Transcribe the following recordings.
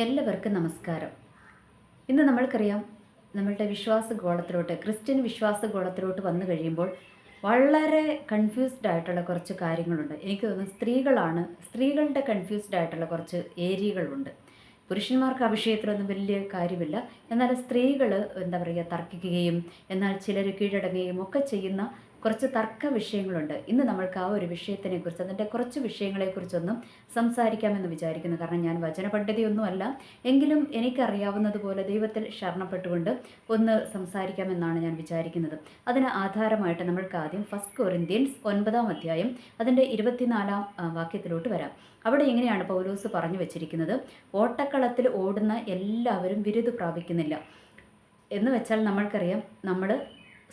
എല്ലാവർക്കും നമസ്കാരം. ഇന്ന് നമ്മൾക്കറിയാം നമ്മളുടെ വിശ്വാസ ഗോളത്തിലോട്ട് ക്രിസ്ത്യൻ വിശ്വാസ ഗോളത്തിലോട്ട് വന്നു കഴിയുമ്പോൾ വളരെ കൺഫ്യൂസ്ഡ് ആയിട്ടുള്ള കുറച്ച് കാര്യങ്ങളുണ്ട്. എനിക്ക് തോന്നുന്നു സ്ത്രീകളാണ് സ്ത്രീകളുടെ കൺഫ്യൂസ്ഡ് ആയിട്ടുള്ള കുറച്ച് ഏരിയകളുണ്ട്. പുരുഷന്മാർക്ക് ആ വിഷയത്തിലൊന്നും വലിയ കാര്യമില്ല. എന്നാൽ സ്ത്രീകൾ എന്താ പറയുക തർക്കിക്കുകയും എന്നാൽ ചിലർ കീഴടങ്ങുകയും ഒക്കെ ചെയ്യുന്ന കുറച്ച് തർക്ക വിഷയങ്ങളുണ്ട്. ഇന്ന് നമ്മൾക്ക് ആ ഒരു വിഷയത്തിനെ കുറിച്ച് അതിന്റെ കുറച്ച് വിഷയങ്ങളെക്കുറിച്ചൊന്നും സംസാരിക്കാമെന്ന് വിചാരിക്കുന്നു. കാരണം ഞാൻ വചനപണ്ഡിതയൊന്നുമല്ല. എങ്കിലും എനിക്കറിയാവുന്നതുപോലെ ദൈവത്തിൽ ശരണപ്പെട്ടുകൊണ്ട് ഒന്ന് സംസാരിക്കാമെന്നാണ് ഞാൻ വിചാരിക്കുന്നത്. അതിന് ആധാരമായിട്ട് നമ്മൾക്ക് ആദ്യം ഫസ്റ്റ് കൊറിന്ത്യൻസ് ഒൻപതാം അധ്യായം അതിന്റെ ഇരുപത്തിനാലാം വാക്യത്തിലോട്ട് വരാം. അവിടെ എങ്ങനെയാണ് പൗലൂസ് പറഞ്ഞു വെച്ചിരിക്കുന്നത്? ഓട്ടക്കളത്തിൽ ഓടുന്ന എല്ലാവരും വിരുദ് പ്രാപിക്കുന്നില്ല. എന്ന് വെച്ചാൽ നമ്മൾക്കറിയാം നമ്മൾ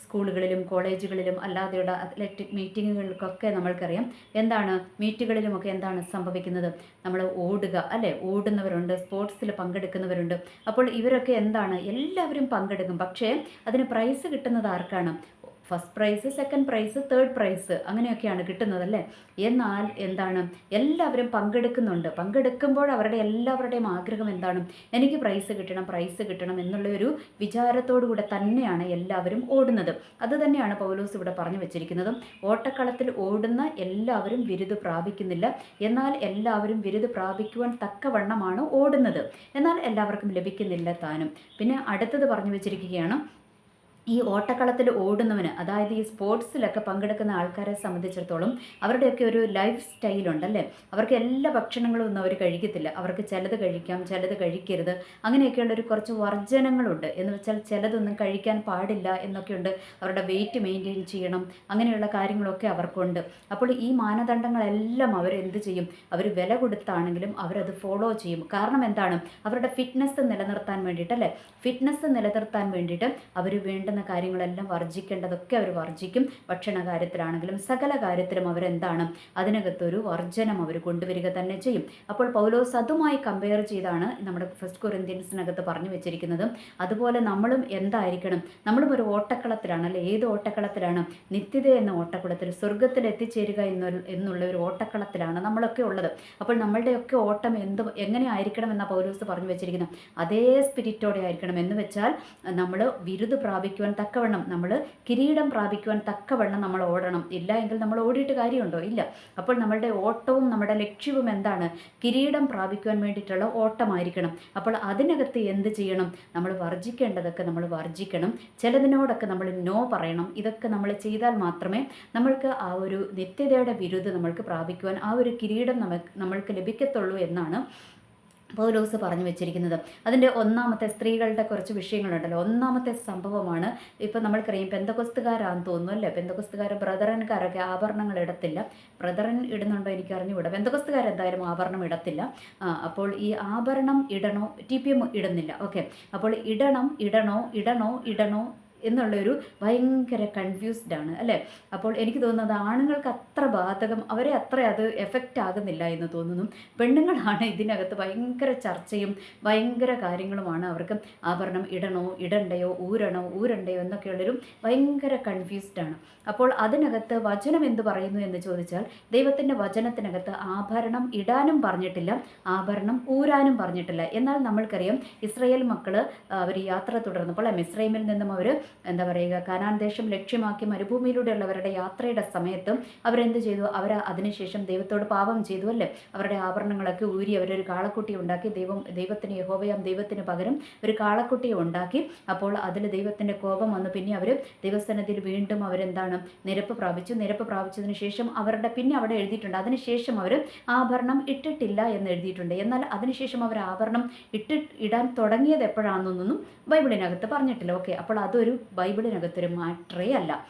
സ്കൂളുകളിലും കോളേജുകളിലും അല്ലാതെയുള്ള അത്ലറ്റിക് മീറ്റിങ്ങുകൾക്കൊക്കെ നമ്മൾക്കറിയാം എന്താണ് മീറ്റുകളിലുമൊക്കെ എന്താണ് സംഭവിക്കുന്നത്. നമ്മൾ ഓടുക അല്ലേ? ഓടുന്നവരുണ്ട് സ്പോർട്സിൽ പങ്കെടുക്കുന്നവരുണ്ട്. അപ്പോൾ ഇവരൊക്കെ എന്താണ്? എല്ലാവരും പങ്കെടുക്കും. പക്ഷേ അതിന് പ്രൈസ് കിട്ടുന്നത് ആർക്കാണ്? First prize second prize third prize അങ്ങനെയൊക്കെയാണ് കിട്ടുന്നത് അല്ലേ എന്നാൽ എന്താണ്? എല്ലാവരും പങ്കെടുക്കുന്നുണ്ട്. പങ്കെടുക്കുമ്പോൾ അവരുടെ എല്ലാവരുടെയും ആഗ്രഹം എന്താണ്? എനിക്ക് പ്രൈസ് കിട്ടണം പ്രൈസ് കിട്ടണം എന്നുള്ള ഒരു വിചാരത്തോടുകൂടെ തന്നെയാണ് എല്ലാവരും ഓടുന്നത്. അത് തന്നെയാണ് പൗലോസ് ഇവിടെ പറഞ്ഞു വെച്ചിരിക്കുന്നതും. ഓട്ടക്കളത്തിൽ ഓടുന്ന എല്ലാവരും ബിരുദ് പ്രാപിക്കുന്നില്ല. എന്നാൽ എല്ലാവരും ബിരുദ് പ്രാപിക്കുവാൻ തക്കവണ്ണമാണ് ഓടുന്നത്. എന്നാൽ എല്ലാവർക്കും ലഭിക്കുന്നില്ല താനും. പിന്നെ അടുത്തത് പറഞ്ഞു വെച്ചിരിക്കുകയാണ്. ഈ ഓട്ടക്കളത്തിൽ ഓടുന്നവന് അതായത് ഈ സ്പോർട്സിലൊക്കെ പങ്കെടുക്കുന്ന ആൾക്കാരെ സംബന്ധിച്ചിടത്തോളം അവരുടെയൊക്കെ ഒരു ലൈഫ് സ്റ്റൈലുണ്ടല്ലേ അവർക്ക് എല്ലാ ഭക്ഷണങ്ങളും ഒന്നും അവർ കഴിക്കത്തില്ല. അവർക്ക് ചിലത് കഴിക്കാം ചിലത് കഴിക്കരുത്. അങ്ങനെയൊക്കെയുള്ള ഒരു കുറച്ച് വർജനങ്ങളുണ്ട്. എന്ന് വെച്ചാൽ ചിലതൊന്നും കഴിക്കാൻ പാടില്ല എന്നൊക്കെയുണ്ട് അവരുടെ വെയിറ്റ് മെയിന്റെയിൻ ചെയ്യണം. അങ്ങനെയുള്ള കാര്യങ്ങളൊക്കെ അവർക്കുണ്ട്. അപ്പോൾ ഈ മാനദണ്ഡങ്ങളെല്ലാം അവർ എന്ത് ചെയ്യും? അവർ വില കൊടുത്താണെങ്കിലും അവരത് ഫോളോ ചെയ്യും. കാരണം എന്താണ്? അവരുടെ ഫിറ്റ്നസ് നിലനിർത്താൻ വേണ്ടിയിട്ടല്ലേ? ഫിറ്റ്നസ് നിലനിർത്താൻ വേണ്ടിയിട്ട് അവർ വേണ്ടുന്ന കാര്യങ്ങളെല്ലാം വർജിക്കേണ്ടതൊക്കെ അവർ വർജിക്കും. ഭക്ഷണ കാര്യത്തിലാണെങ്കിലും സകല കാര്യത്തിലും അവരെന്താണ്? അതിനകത്തൊരു വർജനം അവർ കൊണ്ടുവരിക തന്നെ ചെയ്യും. അപ്പോൾ പൗലോസ് അതുമായി കമ്പയർ ചെയ്താണ് നമ്മുടെ ഫസ്റ്റ് കൊറിന്ത്യൻസിനകത്ത് പറഞ്ഞു വെച്ചിരിക്കുന്നത്. അതുപോലെ നമ്മളും എന്തായിരിക്കണം? നമ്മളും ഒരു ഓട്ടക്കളത്തിലാണ് അല്ലെ? ഏത് ഓട്ടക്കളത്തിലാണ്? നിത്യത എന്ന ഓട്ടക്കുളത്തിൽ സ്വർഗത്തിൽ എത്തിച്ചേരുക എന്നുള്ള ഒരു ഓട്ടക്കളത്തിലാണ് നമ്മളൊക്കെ ഉള്ളത്. അപ്പോൾ നമ്മളുടെയൊക്കെ ഓട്ടം എന്ത് എങ്ങനെ ആയിരിക്കണം എന്ന പൗലോസ് പറഞ്ഞു വെച്ചിരിക്കുന്നത്. അതേ സ്പിരിറ്റോടെ ആയിരിക്കണം. എന്ന് വെച്ചാൽ നമ്മൾ ബിരുദ് പ്രാപിക്കുവാൻ തക്കവണ്ണം നമ്മൾ കിരീടം പ്രാപിക്കുവാൻ തക്കവണ്ണം നമ്മൾ ഓടണം. ഇല്ല എങ്കിൽ നമ്മൾ ഓടിയിട്ട് കാര്യമുണ്ടോ? ഇല്ല. അപ്പോൾ നമ്മളുടെ ഓട്ടവും നമ്മുടെ ലക്ഷ്യവും എന്താണ്? കിരീടം പ്രാപിക്കുവാൻ വേണ്ടിയിട്ടുള്ള ഓട്ടമായിരിക്കണം. അപ്പോൾ അതിനകത്ത് എന്ത് ചെയ്യണം? നമ്മൾ വർജിക്കേണ്ടതൊക്കെ നമ്മൾ വർജിക്കണം. ചിലതിനോടൊക്കെ നമ്മൾ നോ പറയണം. ഇതൊക്കെ നമ്മൾ ചെയ്താൽ മാത്രമേ നമ്മൾക്ക് ആ ഒരു നിത്യതയുടെ ബിരുദ് നമ്മൾക്ക് പ്രാപിക്കുവാൻ ആ ഒരു കിരീടം നമുക്ക് നമ്മൾക്ക് ലഭിക്കത്തുള്ളൂ എന്നാണ് പൗലോസ് പറഞ്ഞു വെച്ചിരിക്കുന്നത്. അതിന്റെ ഒന്നാമത്തെ സ്ത്രീകളുടെ കുറച്ച് വിഷയങ്ങളുണ്ടല്ലോ. ഒന്നാമത്തെ സംഭവമാണ് ഇപ്പം നമ്മൾക്കറിയാം പെന്തകൊസ്തുകാരാന്ന് തോന്നുന്നു അല്ലേ? പെന്തകൊസ്തുകാർ ബ്രദറൻകാരൊക്കെ ആഭരണങ്ങൾ ഇടത്തില്ല. ബ്രദറൻ ഇടുന്നുണ്ടോ എനിക്ക് അറിഞ്ഞുകൂടാ. പെന്തകൊസ്തുകാർ എന്തായാലും ആഭരണം ഇടത്തില്ല. അപ്പോൾ ഈ ആഭരണം ഇടണോ? ടി പി എം ഇടുന്നില്ല. ഓക്കെ. അപ്പോൾ ഇടണം ഇടണോ ഇടണോ ഇടണോ എന്നുള്ളൊരു ഭയങ്കര കൺഫ്യൂസ്ഡ് ആണ് അല്ലേ? അപ്പോൾ എനിക്ക് തോന്നുന്നത് ആണുങ്ങൾക്ക് അത്ര ബാധകം അവരെ അത്ര അത് എഫക്റ്റ് ആകുന്നില്ല എന്ന് തോന്നുന്നു. പെണ്ണുങ്ങളാണ് ഇതിനകത്ത് ഭയങ്കര ചർച്ചയും ഭയങ്കര കാര്യങ്ങളുമാണ്. അവർക്ക് ആഭരണം ഇടണോ ഇടണ്ടയോ ഊരണോ ഊരണ്ടയോ എന്നൊക്കെയുള്ളൊരു ഭയങ്കര കൺഫ്യൂസ്ഡ് ആണ്. അപ്പോൾ അതിനകത്ത് വചനം എന്ത് പറയുന്നു എന്ന് ചോദിച്ചാൽ ദൈവത്തിന്റെ വചനത്തിനകത്ത് ആഭരണം ഇടാനും പറഞ്ഞിട്ടില്ല ആഭരണം ഊരാനും പറഞ്ഞിട്ടില്ല. എന്നാൽ നമ്മൾക്കറിയാം ഇസ്രയേൽ മക്കൾ അവർ യാത്ര തുടർന്നപ്പോൾ മിസ്രൈമിൽ നിന്നും അവർ എന്താ പറയുക കാനാൻ ദേശം ലക്ഷ്യമാക്കി മരുഭൂമിയിലൂടെയുള്ളവരുടെ യാത്രയുടെ സമയത്തും അവരെന്ത് ചെയ്തു? അവർ അതിനുശേഷം ദൈവത്തോട് പാപം ചെയ്തു അല്ലേ? അവരുടെ ആഭരണങ്ങളൊക്കെ ഊരി അവരൊരു കാളക്കുട്ടി ഉണ്ടാക്കി ദൈവം ദൈവത്തിന് യഹോവയാം ദൈവത്തിന് പകരം ഒരു കാളക്കുട്ടിയെ ഉണ്ടാക്കി. അപ്പോൾ അതിൽ ദൈവത്തിന്റെ കോപം വന്നു. പിന്നെ അവർ ദൈവസ്ഥാനത്തിൽ വീണ്ടും അവരെന്താണ്? നിരപ്പ് പ്രാപിച്ചു. നിരപ്പ് പ്രാപിച്ചതിന് ശേഷം അവരുടെ പിന്നെ അവിടെ എഴുതിയിട്ടുണ്ട്. അതിനുശേഷം അവർ ആഭരണം ഇട്ടിട്ടില്ല എന്ന് എഴുതിയിട്ടുണ്ട്. എന്നാൽ അതിനുശേഷം അവർ ആഭരണം ഇട്ട് ഇടാൻ തുടങ്ങിയത് എപ്പോഴാണെന്നൊന്നും ബൈബിളിനകത്ത് പറഞ്ഞിട്ടില്ല. ഓക്കെ. അപ്പോൾ അതൊരു ബൈബിളിനകത്തൊരു മാറ്ററേ അല്ല.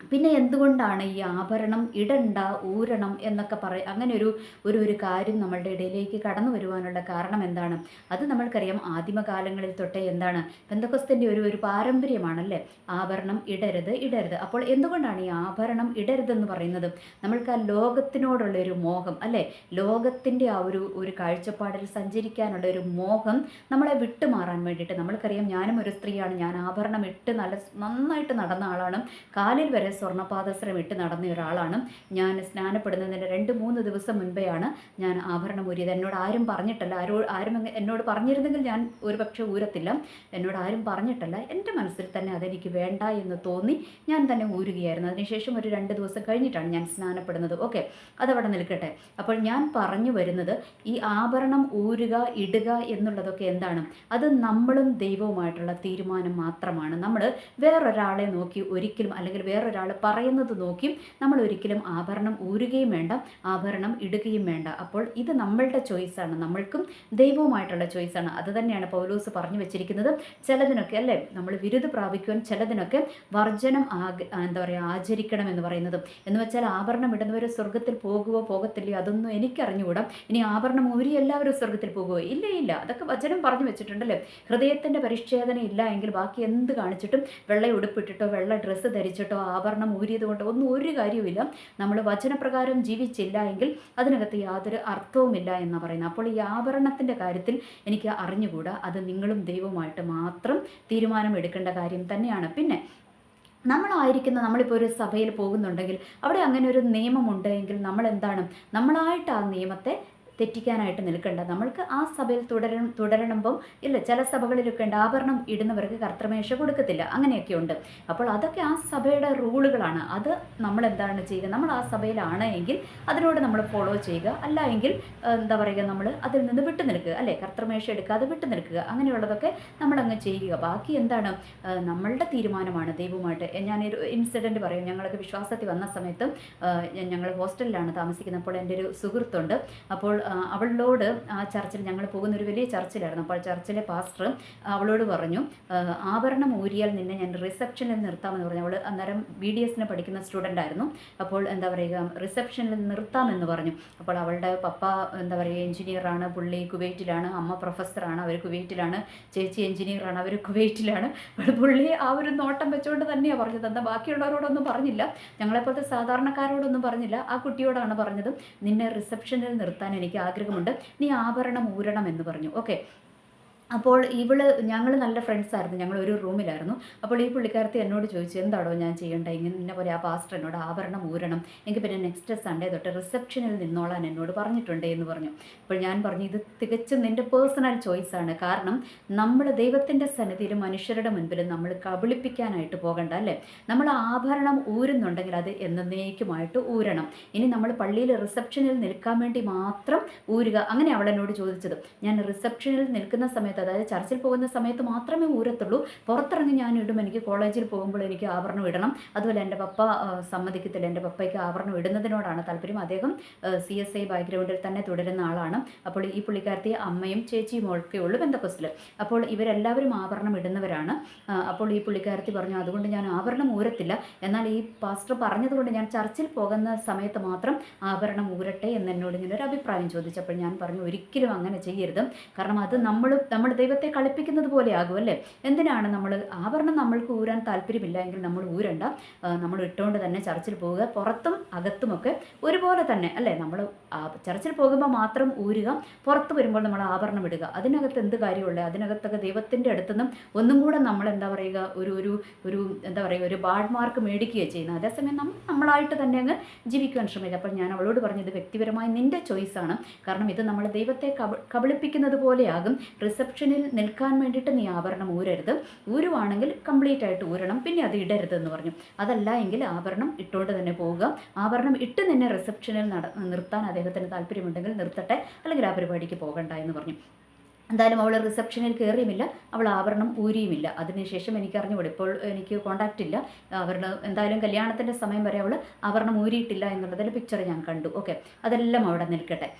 പിന്നെ എന്തുകൊണ്ടാണ് ഈ ആഭരണം ഇടണ്ട ഊരണം എന്നൊക്കെ പറ അങ്ങനെ ഒരു ഒരു ഒരു കാര്യം നമ്മളുടെ ഇടയിലേക്ക് കടന്നു വരുവാനുള്ള കാരണം എന്താണ്? അത് നമ്മൾക്കറിയാം ആദിമകാലങ്ങളിൽ തൊട്ടേ എന്താണ്? പെന്തക്കൊസ്തിന്റെ ഒരു ഒരു പാരമ്പര്യമാണല്ലേ? ആഭരണം ഇടരുത് ഇടരുത്. അപ്പോൾ എന്തുകൊണ്ടാണ് ഈ ആഭരണം ഇടരുതെന്ന് പറയുന്നത്? നമ്മൾക്ക് ആ ലോകത്തിനോടുള്ള ഒരു മോഹം അല്ലേ? ലോകത്തിന്റെ ആ ഒരു ഒരു കാഴ്ചപ്പാടിൽ സഞ്ചരിക്കാനുള്ള ഒരു മോഹം നമ്മളെ വിട്ടുമാറാൻ വേണ്ടിയിട്ട്. നമ്മൾക്കറിയാം ഞാനും ഒരു സ്ത്രീയാണ്. ഞാൻ ആഭരണം ഇട്ട് നല്ല നന്നായിട്ട് നടന്ന ആളാണ്. കാലിൽ വരെ വരെ സ്വർണപാദസ്രം ഇട്ട് നടന്ന ഒരാളാണ്. ഞാൻ സ്നാനപ്പെടുന്നതിന് രണ്ട് മൂന്ന് ദിവസം മുൻപെയാണ് ഞാൻ ആഭരണം ഊരിയത്. എന്നോട് ആരും പറഞ്ഞിട്ടല്ല. ആരോ ആരും എന്നോട് പറഞ്ഞിരുന്നെങ്കിൽ ഞാൻ ഒരുപക്ഷെ ഊരത്തില്ല. എന്നോട് ആരും പറഞ്ഞിട്ടല്ല. എന്റെ മനസ്സിൽ തന്നെ അതെനിക്ക് വേണ്ട എന്ന് തോന്നി ഞാൻ തന്നെ ഊരുകയായിരുന്നു. അതിനുശേഷം ഒരു രണ്ട് ദിവസം കഴിഞ്ഞിട്ടാണ് ഞാൻ സ്നാനപ്പെടുന്നത്. ഓക്കെ അതവിടെ നിൽക്കട്ടെ. അപ്പോൾ ഞാൻ പറഞ്ഞു വരുന്നത് ഈ ആഭരണം ഊരുക ഇടുക എന്നുള്ളതൊക്കെ എന്താണ്? അത് നമ്മളും ദൈവവുമായിട്ടുള്ള തീരുമാനം മാത്രമാണ്. നമ്മൾ വേറൊരാളെ നോക്കി ഒരിക്കലും അല്ലെങ്കിൽ വേറൊരാൾ പറയുന്നത് നോക്കി നമ്മൾ ഒരിക്കലും ആഭരണം ഊരുകയും വേണ്ട ആഭരണം ഇടുകയും വേണ്ട. അപ്പോൾ ഇത് നമ്മളുടെ ചോയ്സാണ് നമ്മൾക്കും ദൈവവുമായിട്ടുള്ള ചോയ്സാണ് അത് തന്നെയാണ് പൗലോസ് പറഞ്ഞു വെച്ചിരിക്കുന്നത്. ചിലതിനൊക്കെ അല്ലേ? നമ്മൾ വിരുദ്ധ പ്രാപിക്കുവാൻ ചിലതിനൊക്കെ വർജനം ആഗ എന്താ പറയുക ആചരിക്കണം എന്ന് പറയുന്നത്. എന്ന് വെച്ചാൽ ആഭരണം ഇടുന്നവർ സ്വർഗത്തിൽ പോകുവോ പോകത്തില്ലയോ അതൊന്നും എനിക്കറിഞ്ഞുകൂടാ. ഇനി ആഭരണം ഊരി എല്ലാവരും സ്വർഗത്തിൽ പോകുമോ ഇല്ല ഇല്ല. അതൊക്കെ വചനം പറഞ്ഞു വെച്ചിട്ടുണ്ടല്ലേ? ഹൃദയത്തിന്റെ പരിച്ഛേദന ഇല്ല എങ്കിൽ ബാക്കി എന്ത് കാണിച്ചിട്ടും വെള്ള ഉടുപ്പിട്ടിട്ടോ വെള്ള ഡ്രസ്സ് ധരിച്ചിട്ടോ ഊരിയത് കൊണ്ട് ഒന്നും ഒരു കാര്യവുമില്ല. നമ്മൾ വചനപ്രകാരം ജീവിച്ചില്ല എങ്കിൽ അതിനകത്ത് യാതൊരു അർത്ഥവുമില്ല എന്നാണ് പറയുന്നത്. അപ്പോൾ ഈ ആഭരണത്തിന്റെ കാര്യത്തിൽ എനിക്ക് അറിഞ്ഞുകൂടാ. അത് നിങ്ങളും ദൈവമായിട്ട് മാത്രം തീരുമാനമെടുക്കേണ്ട കാര്യം തന്നെയാണ്. പിന്നെ നമ്മളായിരിക്കുന്ന നമ്മളിപ്പോൾ ഒരു സഭയിൽ പോകുന്നുണ്ടെങ്കിൽ അവിടെ അങ്ങനെ ഒരു നിയമമുണ്ട് എങ്കിൽ നമ്മൾ എന്താണ് നമ്മളായിട്ട് ആ നിയമത്തെ തെറ്റിക്കാനായിട്ട് നിൽക്കണ്ട. നമ്മൾക്ക് ആ സഭയിൽ തുടരണം തുടരണമ്പം ഇല്ല ചില സഭകളിലൊക്കെ ഉണ്ട് ആഭരണം ഇടുന്നവർക്ക് കർത്തമേശ കൊടുക്കത്തില്ല. അങ്ങനെയൊക്കെ ഉണ്ട് അപ്പോൾ അതൊക്കെ ആ സഭയുടെ റൂളുകളാണ്. അത് നമ്മൾ എന്താണ് ചെയ്യുക? നമ്മൾ ആ സഭയിലാണ് എങ്കിൽ അതിനോട് നമ്മൾ ഫോളോ ചെയ്യുക. അല്ല എങ്കിൽ എന്താ പറയുക നമ്മൾ അതിൽ നിന്ന് വിട്ടു നിൽക്കുക. അല്ലേ? കർത്തമേശ എടുക്കാതെ വിട്ടു നിൽക്കുക. അങ്ങനെയുള്ളതൊക്കെ നമ്മളങ്ങ് ചെയ്യുക. ബാക്കി എന്താണ്? നമ്മളുടെ തീരുമാനമാണ് ദൈവമായിട്ട് ഞാനൊരു ഇൻസിഡന്റ് പറയും. ഞങ്ങളൊക്കെ വിശ്വാസത്തിൽ വന്ന സമയത്തും ഞങ്ങൾ ഹോസ്റ്റലിലാണ് താമസിക്കുന്നത്. അപ്പോൾ എന്റെ ഒരു സുഹൃത്തുണ്ട്. അപ്പോൾ അവളോട് ആ ചർച്ചിൽ ഞങ്ങൾ പോകുന്ന ഒരു വലിയ ചർച്ചിലായിരുന്നു. അപ്പോൾ ചർച്ചിലെ പാസ്റ്റർ അവളോട് പറഞ്ഞു ആഭരണം ഊരിയാൽ നിന്നെ ഞാൻ റിസപ്ഷനിൽ നിർത്താമെന്ന് പറഞ്ഞു. അവൾ അന്നേരം ബി ഡി എസിന് പഠിക്കുന്ന സ്റ്റുഡന്റ് ആയിരുന്നു. അപ്പോൾ എന്താ പറയുക റിസപ്ഷനിൽ നിർത്താമെന്ന് പറഞ്ഞു. അപ്പോൾ അവളുടെ പപ്പ എന്താ പറയുക എഞ്ചിനീയറാണ് പുള്ളി കുവൈറ്റിലാണ്. അമ്മ പ്രൊഫസറാണ് അവർ കുവൈറ്റിലാണ്. ചേച്ചി എഞ്ചിനീയറാണ് അവർ കുവൈറ്റിലാണ്. പുള്ളി ആ ഒരു നോട്ടം വെച്ചുകൊണ്ട് തന്നെയാണ് പറഞ്ഞത്. എന്താ ബാക്കിയുള്ളവരോടൊന്നും പറഞ്ഞില്ല. ഞങ്ങളെപ്പോലത്തെ സാധാരണക്കാരോടൊന്നും പറഞ്ഞില്ല. ആ കുട്ടിയോടാണ് പറഞ്ഞത് നിന്നെ റിസപ്ഷനിൽ നിർത്താൻ എനിക്ക് ആഗ്രഹമുണ്ട്. നീ ആഭരണം ഊരണം എന്ന് പറഞ്ഞു. ഓക്കെ അപ്പോൾ ഇവൾ ഞങ്ങൾ നല്ല ഫ്രണ്ട്സ് ആയിരുന്നു. ഞങ്ങൾ ഒരു റൂമിലായിരുന്നു അപ്പോൾ ഈ പുള്ളിക്കാരത്തി എന്നോട് ചോദിച്ചു എന്താണോ ഞാൻ ചെയ്യേണ്ടത് ഇങ്ങനെ പോലെ ആ പാസ്റ്റർ എന്നോട് ആഭരണം ഊരണം. എനിക്ക് പിന്നെ നെക്സ്റ്റ് സൺഡേ തൊട്ട് റിസപ്ഷനിൽ നിന്നോളാൻ എന്നോട് പറഞ്ഞിട്ടുണ്ട് എന്ന് പറഞ്ഞു. അപ്പോൾ ഞാൻ പറഞ്ഞു ഇത് തികച്ചും നിന്റെ പേഴ്സണൽ ചോയ്സാണ് കാരണം നമ്മൾ ദൈവത്തിന്റെ സന്നിധിയിൽ മനുഷ്യരുടെ മുൻപിലും നമ്മൾ കബളിപ്പിക്കാനായിട്ട് പോകണ്ട അല്ലേ? നമ്മൾ ആഭരണം ഊരുന്നുണ്ടെങ്കിൽ അത് എന്നേക്കുമായിട്ട് ഊരണം. ഇനി നമ്മൾ പള്ളിയിൽ റിസപ്ഷനിൽ നിൽക്കാൻ വേണ്ടി മാത്രം ഊരുക. അങ്ങനെ അവളെന്നോട് ചോദിച്ചത്. ഞാൻ റിസപ്ഷനിൽ നിൽക്കുന്ന സമയത്ത് അതായത് ചർച്ചിൽ പോകുന്ന സമയത്ത് മാത്രമേ ഊരത്തുള്ളൂ. പുറത്തിറങ്ങി ഞാൻ ഇടും എനിക്ക് കോളേജിൽ പോകുമ്പോൾ എനിക്ക് ആഭരണം ഇടണം. അതുപോലെ എന്റെ പപ്പ സമ്മതിക്കത്തില്ല. എന്റെ പപ്പയ്ക്ക് ആഭരണം ഇടുന്നതിനോടാണ് താല്പര്യം. അദ്ദേഹം സി എസ് ഐ ബാക്ക്ഗ്രൗണ്ടിൽ തന്നെ തുടരുന്ന ആളാണ്. അപ്പോൾ ഈ പുള്ളിക്കാരത്തി അമ്മയും ചേച്ചിയും ഒക്കെ ഉള്ളൂ ബന്ധക്കോസിൽ അപ്പോൾ ഇവരെല്ലാവരും ആഭരണം ഇടുന്നവരാണ്. അപ്പോൾ ഈ പുള്ളിക്കാരത്തി പറഞ്ഞു അതുകൊണ്ട് ഞാൻ ആഭരണം ഊരത്തില്ല. എന്നാൽ ഈ പാസ്റ്റർ പറഞ്ഞതുകൊണ്ട് ഞാൻ ചർച്ചിൽ പോകുന്ന സമയത്ത് മാത്രം ആഭരണം ഊരട്ടെ എന്ന് എന്നോട് ഇങ്ങനെ ഒരു അഭിപ്രായം ചോദിച്ചപ്പോൾ ഞാൻ പറഞ്ഞു ഒരിക്കലും അങ്ങനെ ചെയ്യരുത്. കാരണം അത് നമ്മൾ നമ്മൾ ദൈവത്തെ കളിപ്പിക്കുന്നത് പോലെ ആകും അല്ലേ? എന്തിനാണ് നമ്മൾ ആഭരണം നമ്മൾക്ക് ഊരാൻ താല്പര്യമില്ല എങ്കിൽ നമ്മൾ ഊരണ്ട. നമ്മൾ ഇട്ടുകൊണ്ട് തന്നെ ചർച്ചിൽ പോവുക. പുറത്തും അകത്തുമൊക്കെ ഒരുപോലെ തന്നെ അല്ലേ? നമ്മൾ ചർച്ചിൽ പോകുമ്പോൾ മാത്രം ഊരുക. പുറത്ത് വരുമ്പോൾ നമ്മൾ ആഭരണം ഇടുക. അതിനകത്ത് എന്ത് കാര്യമുള്ളത് അതിനകത്തൊക്കെ ദൈവത്തിന്റെ അടുത്തുനിന്നും ഒന്നും കൂടെ നമ്മൾ എന്താ പറയുക ഒരു ഒരു ഒരു എന്താ പറയുക ഒരു ബാഡ് മാർക്ക് മേടിക്കുകയോ ചെയ്യുന്നത്. അതേസമയം നമ്മൾ നമ്മളായിട്ട് തന്നെ അങ്ങ് ജീവിക്കുവാൻ ശ്രമിക്കുക. അപ്പോൾ ഞാൻ അവളോട് പറഞ്ഞത് വ്യക്തിപരമായി നിന്റെ ചോയ്സാണ് കാരണം ഇത് നമ്മൾ ദൈവത്തെ കബ കബളിപ്പിക്കുന്നത് പോലെയാകും. റിസപ്ഷനിൽ നിൽക്കാൻ വേണ്ടിയിട്ട് നീ ആഭരണം ഊരരുത്. ഊരുവാണെങ്കിൽ കംപ്ലീറ്റ് ആയിട്ട് ഊരണം. പിന്നെ അത് ഇടരുത് എന്ന് പറഞ്ഞു. അതല്ല എങ്കിൽ ആഭരണം ഇട്ടുകൊണ്ട് തന്നെ പോവുക. ആഭരണം ഇട്ട് നിന്നെ റിസപ്ഷനിൽ നട നിർത്താൻ അദ്ദേഹത്തിന് താല്പര്യമുണ്ടെങ്കിൽ നിർത്തട്ടെ. അല്ലെങ്കിൽ ആ പരിപാടിക്ക് പോകണ്ട എന്ന് പറഞ്ഞു. എന്തായാലും അവൾ റിസപ്ഷനിൽ കയറിയുമില്ല അവൾ ആഭരണം ഊരിയുമില്ല. അതിനുശേഷം എനിക്ക് അറിഞ്ഞുകൂടെ ഇപ്പോൾ എനിക്ക് കോണ്ടാക്റ്റ് ഇല്ല. അവരുടെ എന്തായാലും കല്യാണത്തിന്റെ സമയം വരെ അവൾ ആഭരണം ഊരിയിട്ടില്ല എന്നുള്ളതിന്റെ പിക്ചർ ഞാൻ കണ്ടു. ഓക്കെ അതെല്ലാം അവിടെ നിൽക്കട്ടെ.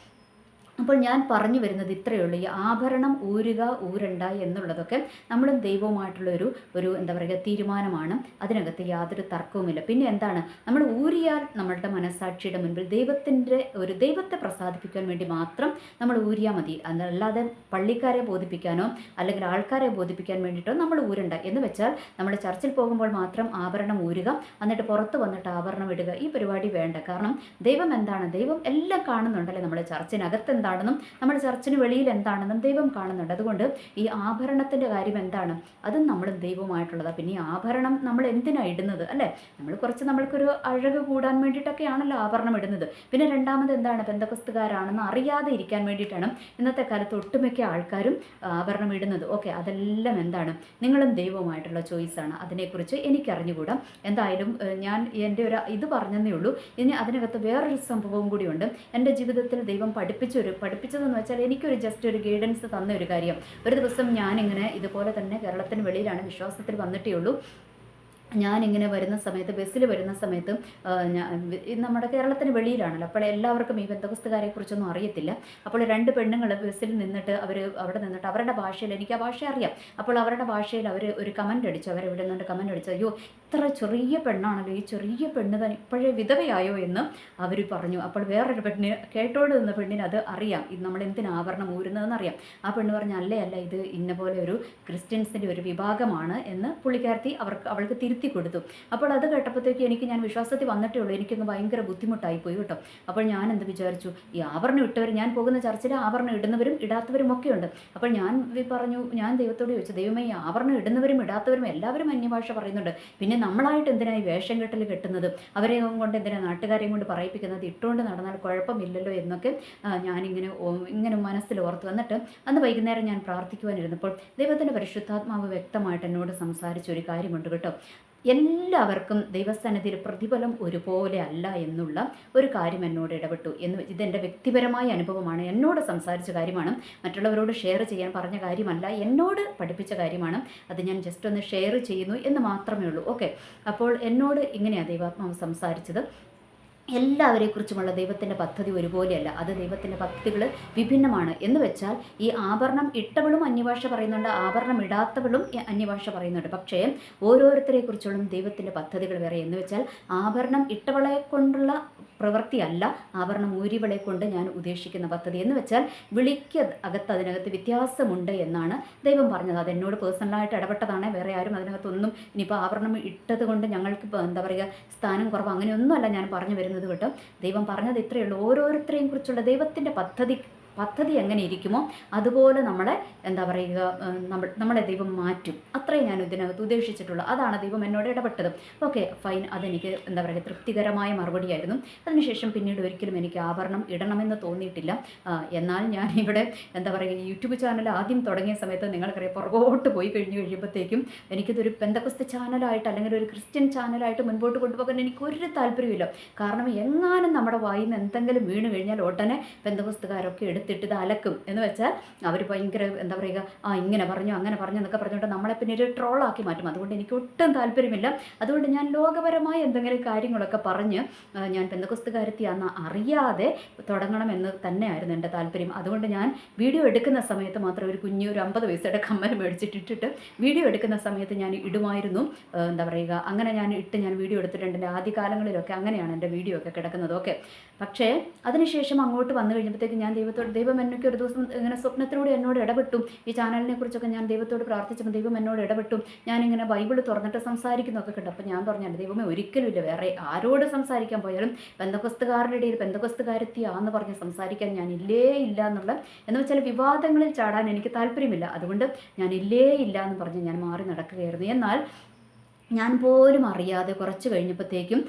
അപ്പോൾ ഞാൻ പറഞ്ഞു വരുന്നത് ഇത്രയേ ഉള്ളൂ. ഈ ആഭരണം ഊരുക ഊരണ്ട എന്നുള്ളതൊക്കെ നമ്മളും ദൈവവുമായിട്ടുള്ള ഒരു ഒരു എന്താ പറയുക തീരുമാനമാണ്. അതിനകത്ത് യാതൊരു തർക്കവുമില്ല. പിന്നെ എന്താണ്? നമ്മൾ ഊരിയാൽ നമ്മളുടെ മനസാക്ഷിയുടെ മുൻപിൽ ദൈവത്തിന്റെ ഒരു ദൈവത്തെ പ്രസാദിപ്പിക്കാൻ വേണ്ടി മാത്രം നമ്മൾ ഊരിയാൽ മതി. അല്ലാതെ പള്ളിക്കാരെ ബോധിപ്പിക്കാനോ അല്ലെങ്കിൽ ആൾക്കാരെ ബോധിപ്പിക്കാൻ വേണ്ടിയിട്ടോ നമ്മൾ ഊരണ്ട. എന്ന് വെച്ചാൽ നമ്മൾ ചർച്ചിൽ പോകുമ്പോൾ മാത്രം ആഭരണം ഊരുക എന്നിട്ട് പുറത്ത് വന്നിട്ട് ആഭരണം ഇടുക. ഈ പരിപാടി വേണ്ട. കാരണം ദൈവം എന്താണ്? ദൈവം എല്ലാം കാണുന്നുണ്ടല്ലേ നമ്മൾ ചർച്ചിനകത്ത് എന്താണെന്നും നമ്മുടെ ചർച്ചിന് വെളിയിൽ എന്താണെന്നും ദൈവം കാണുന്നുണ്ട്. അതുകൊണ്ട് ഈ ആഭരണത്തിന്റെ കാര്യം എന്താണ്? അതും നമ്മൾ ദൈവമായിട്ടുള്ളതാണ് പിന്നെ ഈ ആഭരണം നമ്മൾ എന്തിനാണ് ഇടുന്നത് അല്ലേ? നമ്മൾ കുറച്ച് നമ്മൾക്കൊരു അഴക് കൂടാൻ വേണ്ടിയിട്ടൊക്കെയാണല്ലോ ആഭരണം ഇടുന്നത്. പിന്നെ രണ്ടാമത് എന്താണ്? ബന്ധക്കസ്തുകാരാണെന്ന് അറിയാതെ ഇരിക്കാൻ വേണ്ടിയിട്ടാണ് ഇന്നത്തെ കാലത്ത് ഒട്ടുമിക്ക ആൾക്കാരും ആഭരണം ഇടുന്നത്. ഓക്കെ അതെല്ലാം എന്താണ്? നിങ്ങളും ദൈവവുമായിട്ടുള്ള ചോയ്സാണ്. അതിനെക്കുറിച്ച് എനിക്കറിഞ്ഞുകൂടാം. എന്തായാലും ഞാൻ എന്റെ ഒരു ഇത് പറഞ്ഞതേ ഉള്ളൂ. ഇനി അതിനകത്ത് വേറൊരു സംഭവം കൂടിയുണ്ട്. എന്റെ ജീവിതത്തിൽ ദൈവം പഠിപ്പിച്ചൊരു പഠിപ്പിച്ചതെന്ന് വെച്ചാൽ എനിക്കൊരു ജസ്റ്റ് ഒരു ഗൈഡൻസ് തന്ന ഒരു കാര്യം. ഒരു ദിവസം ഞാനിങ്ങനെ ഇതുപോലെ തന്നെ കേരളത്തിന് വെളിയിലാണ് വിശ്വാസത്തിൽ വന്നിട്ടേ ഉള്ളൂ. ഞാനിങ്ങനെ വരുന്ന സമയത്ത് ബസ്സിൽ വരുന്ന സമയത്ത് നമ്മുടെ കേരളത്തിന് വെളിയിലാണല്ലോ. അപ്പോൾ എല്ലാവർക്കും ഈ ബന്ധപുസ്തകാരെ കുറിച്ചൊന്നും അറിയത്തില്ല. അപ്പോൾ രണ്ട് പെണ്ണുങ്ങൾ ബസ്സിൽ നിന്നിട്ട് അവർ അവിടെ നിന്നിട്ട് അവരുടെ ഭാഷയിൽ എനിക്ക് ആ ഭാഷ അറിയാം. അപ്പോൾ അവരുടെ ഭാഷയിൽ അവർ ഒരു കമന്റ് അടിച്ചു. അവരെവിടെ നിന്നിട്ട് കമന്റ് അടിച്ചു. അയ്യോ ഇത്ര ചെറിയ പെണ്ണാണല്ലോ ഈ ചെറിയ പെണ്ണ് തന്നെ ഇപ്പോഴേ വിധവയായോ എന്ന് അവർ പറഞ്ഞു. അപ്പോൾ വേറൊരു പെണ്ണിന് കേട്ടോണ്ട് നിന്ന പെണ്ണിന് അത് അറിയാം. ഇത് നമ്മൾ എന്തിനാ ആഭരണം ഊരുന്നതെന്ന് അറിയാം. ആ പെണ്ണ് പറഞ്ഞു അല്ലേ അല്ല ഇത് ഇന്ന പോലെ ഒരു ക്രിസ്ത്യൻസിന്റെ ഒരു വിഭാഗമാണ് എന്ന് പുള്ളിക്കാരത്തി അവർക്ക് അവൾക്ക് തിരുത്തി കൊടുത്തു. അപ്പോൾ അത് കേട്ടപ്പോഴത്തേക്ക് എനിക്ക് ഞാൻ വിശ്വാസത്തിൽ വന്നിട്ടേ ഉള്ളൂ. എനിക്കൊന്ന് ഭയങ്കര ബുദ്ധിമുട്ടായി പോയി കേട്ടോ. അപ്പോൾ ഞാൻ എന്ത് വിചാരിച്ചു ഈ ആഭരണം ഇട്ടവർ ഞാൻ പോകുന്ന ചർച്ചിൽ ആഭരണം ഇടുന്നവരും ഇടാത്തവരും ഒക്കെ ഉണ്ട്. അപ്പോൾ ഞാൻ പറഞ്ഞു ഞാൻ ദൈവത്തോട് ചോദിച്ചു ദൈവമേ ഈ ആഭരണം ഇടുന്നവരും ഇടാത്തവരും എല്ലാവരും അന്യഭാഷ പറയുന്നുണ്ട്. പിന്നെ നമ്മളായിട്ട് എന്തിനായി വേഷം കെട്ടൽ കെട്ടുന്നത്? അവരെ കൊണ്ട് എന്തിനാ നാട്ടുകാരെയും കൊണ്ട് പറയിപ്പിക്കുന്നത്? ഇട്ടുകൊണ്ട് നടന്നാൽ കുഴപ്പമില്ലല്ലോ എന്നൊക്കെ ഞാനിങ്ങനെ ഇങ്ങനെ മനസ്സിൽ ഓർത്ത് വന്നിട്ട് അന്ന് വൈകുന്നേരം ഞാൻ പ്രാർത്ഥിക്കുവാനിരുന്നപ്പോൾ ദൈവത്തിന്റെ പരിശുദ്ധാത്മാവ് വ്യക്തമായിട്ട് എന്നോട് സംസാരിച്ച ഒരു കാര്യമുണ്ട് കേട്ടോ. എല്ലാവർക്കും ദൈവസ്ഥാനത്തിൽ പ്രതിഫലം ഒരുപോലെ അല്ല എന്നുള്ള ഒരു കാര്യം എന്നോട് ഇടപെട്ടു. എന്ന് ഇതെന്റെ വ്യക്തിപരമായ അനുഭവമാണ്. എന്നോട് സംസാരിച്ച കാര്യമാണ്. മറ്റുള്ളവരോട് ഷെയർ ചെയ്യാൻ പറഞ്ഞ കാര്യമല്ല. എന്നോട് പഠിപ്പിച്ച കാര്യമാണ്. അത് ഞാൻ ജസ്റ്റ് ഒന്ന് ഷെയർ ചെയ്യുന്നു എന്ന് മാത്രമേ ഉള്ളൂ. ഓക്കെ അപ്പോൾ എന്നോട് ഇങ്ങനെയാണ് ദൈവാത്മാവ് സംസാരിച്ചത്. എല്ലാവരെക്കുറിച്ചുമുള്ള ദൈവത്തിന്റെ പദ്ധതി ഒരുപോലെയല്ല. അത് ദൈവത്തിന്റെ പദ്ധതികൾ വിഭിന്നമാണ്. എന്ന് വെച്ചാൽ ഈ ആഭരണം ഇട്ടവളും അന്യഭാഷ പറയുന്നുണ്ട് ആഭരണം ഇടാത്തവളും അന്യഭാഷ പറയുന്നുണ്ട്. പക്ഷേ ഓരോരുത്തരെക്കുറിച്ചുള്ള ദൈവത്തിന്റെ പദ്ധതികൾ വേറെ. എന്ന് വെച്ചാൽ ആഭരണം ഇട്ടവളെ കൊണ്ടുള്ള പ്രവൃത്തിയല്ല ആഭരണം ഊരിവളെ കൊണ്ട് ഞാൻ ഉദ്ദേശിക്കുന്ന പദ്ധതി. എന്ന് വെച്ചാൽ വിളിക്ക് അകത്ത് അതിനകത്ത് വ്യത്യാസമുണ്ട് എന്നാണ് ദൈവം പറഞ്ഞത്. അത് എന്നോട് പേഴ്സണലായിട്ട് ഇടപെട്ടതാണ്. വേറെ ആരും അതിനകത്തൊന്നും ഇനിയിപ്പോൾ ആഭരണം ഇട്ടത് കൊണ്ട് ഞങ്ങൾക്ക് എന്താ പറയുക സ്ഥാനം കുറവ് അങ്ങനെയൊന്നുമല്ല ഞാൻ പറഞ്ഞു വരുന്നത്. കേട്ടോ. ദൈവം പറഞ്ഞത് ഇത്രയേ ഉള്ളൂ. ഓരോരുത്തരെയും കുറിച്ചുള്ള ദൈവത്തിന്റെ പദ്ധതി പദ്ധതി എങ്ങനെ ഇരിക്കുമോ അതുപോലെ നമ്മളെ എന്താ പറയുക നമ്മൾ നമ്മളെ ദൈവം മാറ്റും. അത്രയും ഞാൻ ഇതിനകത്ത് ഉദ്ദേശിച്ചിട്ടുള്ളൂ. അതാണ് ദൈവം എന്നോട് ഇടപെട്ടത്. Okay fine. അതെനിക്ക് എന്താ പറയുക തൃപ്തികരമായ മറുപടിയായിരുന്നു. അതിനുശേഷം പിന്നീട് ഒരിക്കലും എനിക്ക് ആഭരണം ഇടണമെന്ന് തോന്നിയിട്ടില്ല. എന്നാൽ ഞാൻ ഇവിടെ എന്താ പറയുക യൂട്യൂബ് ചാനൽ ആദ്യം തുടങ്ങിയ സമയത്ത് നിങ്ങൾക്കറിയാം പുറകോട്ട് പോയി കഴിഞ്ഞ് കഴിയുമ്പോഴത്തേക്കും എനിക്കിതൊരു പെന്തക്കുസ്ത ചാനലായിട്ട് അല്ലെങ്കിൽ ഒരു ക്രിസ്ത്യൻ ചാനലായിട്ട് മുൻപോട്ട് കൊണ്ടുപോകാൻ എനിക്ക് ഒരു താല്പര്യമില്ല കാരണം എങ്ങാനും നമ്മുടെ വായിൽ നിന്ന് എന്തെങ്കിലും വീണ് കഴിഞ്ഞാൽ ഉടനെ പെന്തകുസ്തുകാരൊക്കെ എടുത്തിട്ട് ഇത് അലക്കും എന്ന് വെച്ചാൽ അവർ ഭയങ്കര എന്താ പറയുക ആ ഇങ്ങനെ പറഞ്ഞു അങ്ങനെ പറഞ്ഞു എന്നൊക്കെ പറഞ്ഞുകൊണ്ട് നമ്മളെ പിന്നെ ഒരു ട്രോളാക്കി മാറ്റും. അതുകൊണ്ട് എനിക്ക് ഒട്ടും താല്പര്യമില്ല. അതുകൊണ്ട് ഞാൻ ലോകപരമായ എന്തെങ്കിലും കാര്യങ്ങളൊക്കെ പറഞ്ഞ് ഞാൻ പെന്തകുസ്തുകാരത്തിയാന്ന് അറിയാതെ തുടങ്ങണമെന്ന് തന്നെയായിരുന്നു എന്റെ താല്പര്യം. അതുകൊണ്ട് ഞാൻ വീഡിയോ എടുക്കുന്ന സമയത്ത് മാത്രം ഒരു കുഞ്ഞു ഒരു അമ്പത് പൈസയുടെ കമ്മൽ മേടിച്ചിട്ടിട്ടിട്ട് വീഡിയോ എടുക്കുന്ന സമയത്ത് ഞാൻ ഇടുമായിരുന്നു. എന്താ പറയുക അങ്ങനെ ഞാൻ ഇട്ട് ഞാൻ വീഡിയോ എടുത്തിട്ടുണ്ട്. എന്റെ ആദ്യകാലങ്ങളിലൊക്കെ അങ്ങനെയാണ് എന്റെ വീഡിയോ ഒക്കെ കിടക്കുന്നത്. ഓക്കെ. പക്ഷേ അതിനുശേഷം അങ്ങോട്ട് വന്നു കഴിഞ്ഞപ്പോഴത്തേക്ക് ഞാൻ ദൈവത്തോട് ദൈവം എന്നൊക്കെ ഒരു ദിവസം ഇങ്ങനെ സ്വപ്നത്തിലൂടെ എന്നോട് ഇടപെട്ടു. ഈ ചാനലിനെ കുറിച്ചൊക്കെ ഞാൻ ദൈവത്തോട് പ്രാർത്ഥിച്ചപ്പോൾ ദൈവം എന്നോട് ഇടപെട്ടു. ഞാനിങ്ങനെ ബൈബിൾ തുറന്നിട്ട് സംസാരിക്കുന്നൊക്കെ കണ്ടു. അപ്പോൾ ഞാൻ പറഞ്ഞു ദൈവമേ ഒരിക്കലും ഇല്ല. വേറെ ആരോട് സംസാരിക്കാൻ പോയാലും ബന്ധകസ്തുകാരുടെ ഇടയിൽ ബന്ധക്കസ്തുകാരത്തിയാന്ന് പറഞ്ഞ് സംസാരിക്കാൻ ഞാൻ ഇല്ലേ ഇല്ല എന്നുള്ള എന്ന് വെച്ചാൽ വിവാദങ്ങളിൽ ചാടാൻ എനിക്ക് താല്പര്യമില്ല. അതുകൊണ്ട് ഞാൻ ഇല്ലേ ഇല്ല എന്ന് പറഞ്ഞ് ഞാൻ മാറി നടക്കുകയായിരുന്നു. എന്നാൽ ഞാൻ പോലും അറിയാതെ കുറച്ച് കഴിഞ്ഞപ്പോഴത്തേക്കും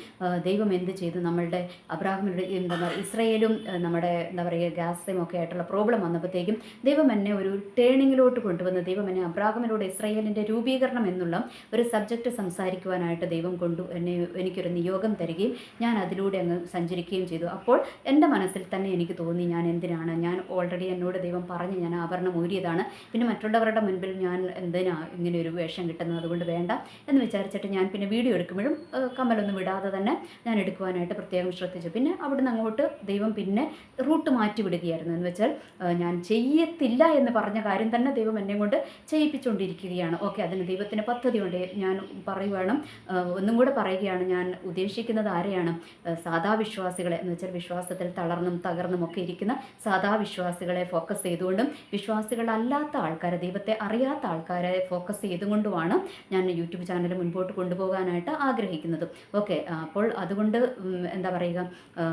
ദൈവം എന്ത് ചെയ്തു? നമ്മളുടെ അബ്രാഹിമിയുടെ എന്താ പറയുക ഇസ്രയേലും നമ്മുടെ എന്താ പറയുക ഗ്യാസും ഒക്കെ ആയിട്ടുള്ള പ്രോബ്ലം വന്നപ്പോഴത്തേക്കും ദൈവം എന്നെ ഒരു ടേണിങ്ങിലോട്ട് കൊണ്ടുവന്ന് ദൈവം എന്നെ അബ്രാഹിമിലൂടെ ഇസ്രയേലിന്റെ രൂപീകരണം എന്നുള്ള ഒരു സബ്ജക്റ്റ് സംസാരിക്കുവാനായിട്ട് ദൈവം കൊണ്ടു എന്നെ എനിക്കൊരു നിയോഗം തരികയും ഞാൻ അതിലൂടെ അങ്ങ് സഞ്ചരിക്കുകയും ചെയ്തു. അപ്പോൾ എന്റെ മനസ്സിൽ തന്നെ എനിക്ക് തോന്നി ഞാൻ എന്തിനാണ്? ഞാൻ ഓൾറെഡി എന്നോട് ദൈവം പറഞ്ഞ് ഞാൻ ആഭരണം ഊരിയതാണ്. പിന്നെ മറ്റുള്ളവരുടെ മുൻപിൽ ഞാൻ എന്തിനാണ് ഇങ്ങനെ ഒരു വേഷം കിട്ടുന്നത്? അതുകൊണ്ട് വേണ്ട എന്ന് വിചാരിച്ചിട്ട് ഞാൻ പിന്നെ വീഡിയോ എടുക്കുമ്പോഴും കമ്മലൊന്നും വിടാതെ തന്നെ ഞാൻ എടുക്കുവാനായിട്ട് പ്രത്യേകം ശ്രദ്ധിച്ചു. പിന്നെ അവിടുന്ന് അങ്ങോട്ട് ദൈവം പിന്നെ റൂട്ട് മാറ്റി വിടുകയായിരുന്നു. എന്ന് വെച്ചാൽ ഞാൻ ചെയ്യത്തില്ല എന്ന് പറഞ്ഞ കാര്യം തന്നെ ദൈവം എന്നെ കൊണ്ട് ചെയ്യിപ്പിച്ചുകൊണ്ടിരിക്കുകയാണ്. ഓക്കെ അതിന് ദൈവത്തിന് പദ്ധതിയുണ്ട്. ഞാൻ പറയുവാണ് ഒന്നും കൂടെ പറയുകയാണ്. ഞാൻ ഉദ്ദേശിക്കുന്നത് ആരെയാണ്? സാധാ വിശ്വാസികളെ. എന്ന് വെച്ചാൽ വിശ്വാസത്തിൽ തളർന്നും തകർന്നും ഒക്കെ ഇരിക്കുന്ന സാധാ വിശ്വാസികളെ ഫോക്കസ് ചെയ്തുകൊണ്ടും വിശ്വാസികളല്ലാത്ത ആൾക്കാരെ ദൈവത്തെ അറിയാത്ത ആൾക്കാരെ ഫോക്കസ് ചെയ്തുകൊണ്ടുമാണ് ഞാൻ യൂട്യൂബ് ചാനൽ മുൻപോട്ട് മുൻപോട്ട് കൊണ്ടുപോകാനായിട്ട് ആഗ്രഹിക്കുന്നത്. ഓക്കെ അപ്പോൾ അതുകൊണ്ട് എന്താ പറയുക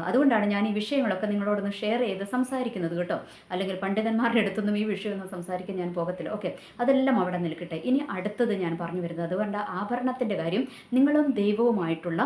അതുകൊണ്ടാണ് ഞാൻ ഈ വിഷയങ്ങളൊക്കെ നിങ്ങളോടൊന്ന് ഷെയർ ചെയ്ത് സംസാരിക്കുന്നത് കേട്ടോ. അല്ലെങ്കിൽ പണ്ഡിതന്മാരുടെ അടുത്തൊന്നും ഈ വിഷയമൊന്നും സംസാരിക്കാൻ ഞാൻ പോകത്തില്ല. ഓക്കെ അതെല്ലാം അവിടെ നിൽക്കട്ടെ. ഇനി അടുത്തത് ഞാൻ പറഞ്ഞു വരുന്നത് അതുകൊണ്ട് ആഭരണത്തിന്റെ കാര്യം. നിങ്ങളും ദൈവവുമായിട്ടുള്ള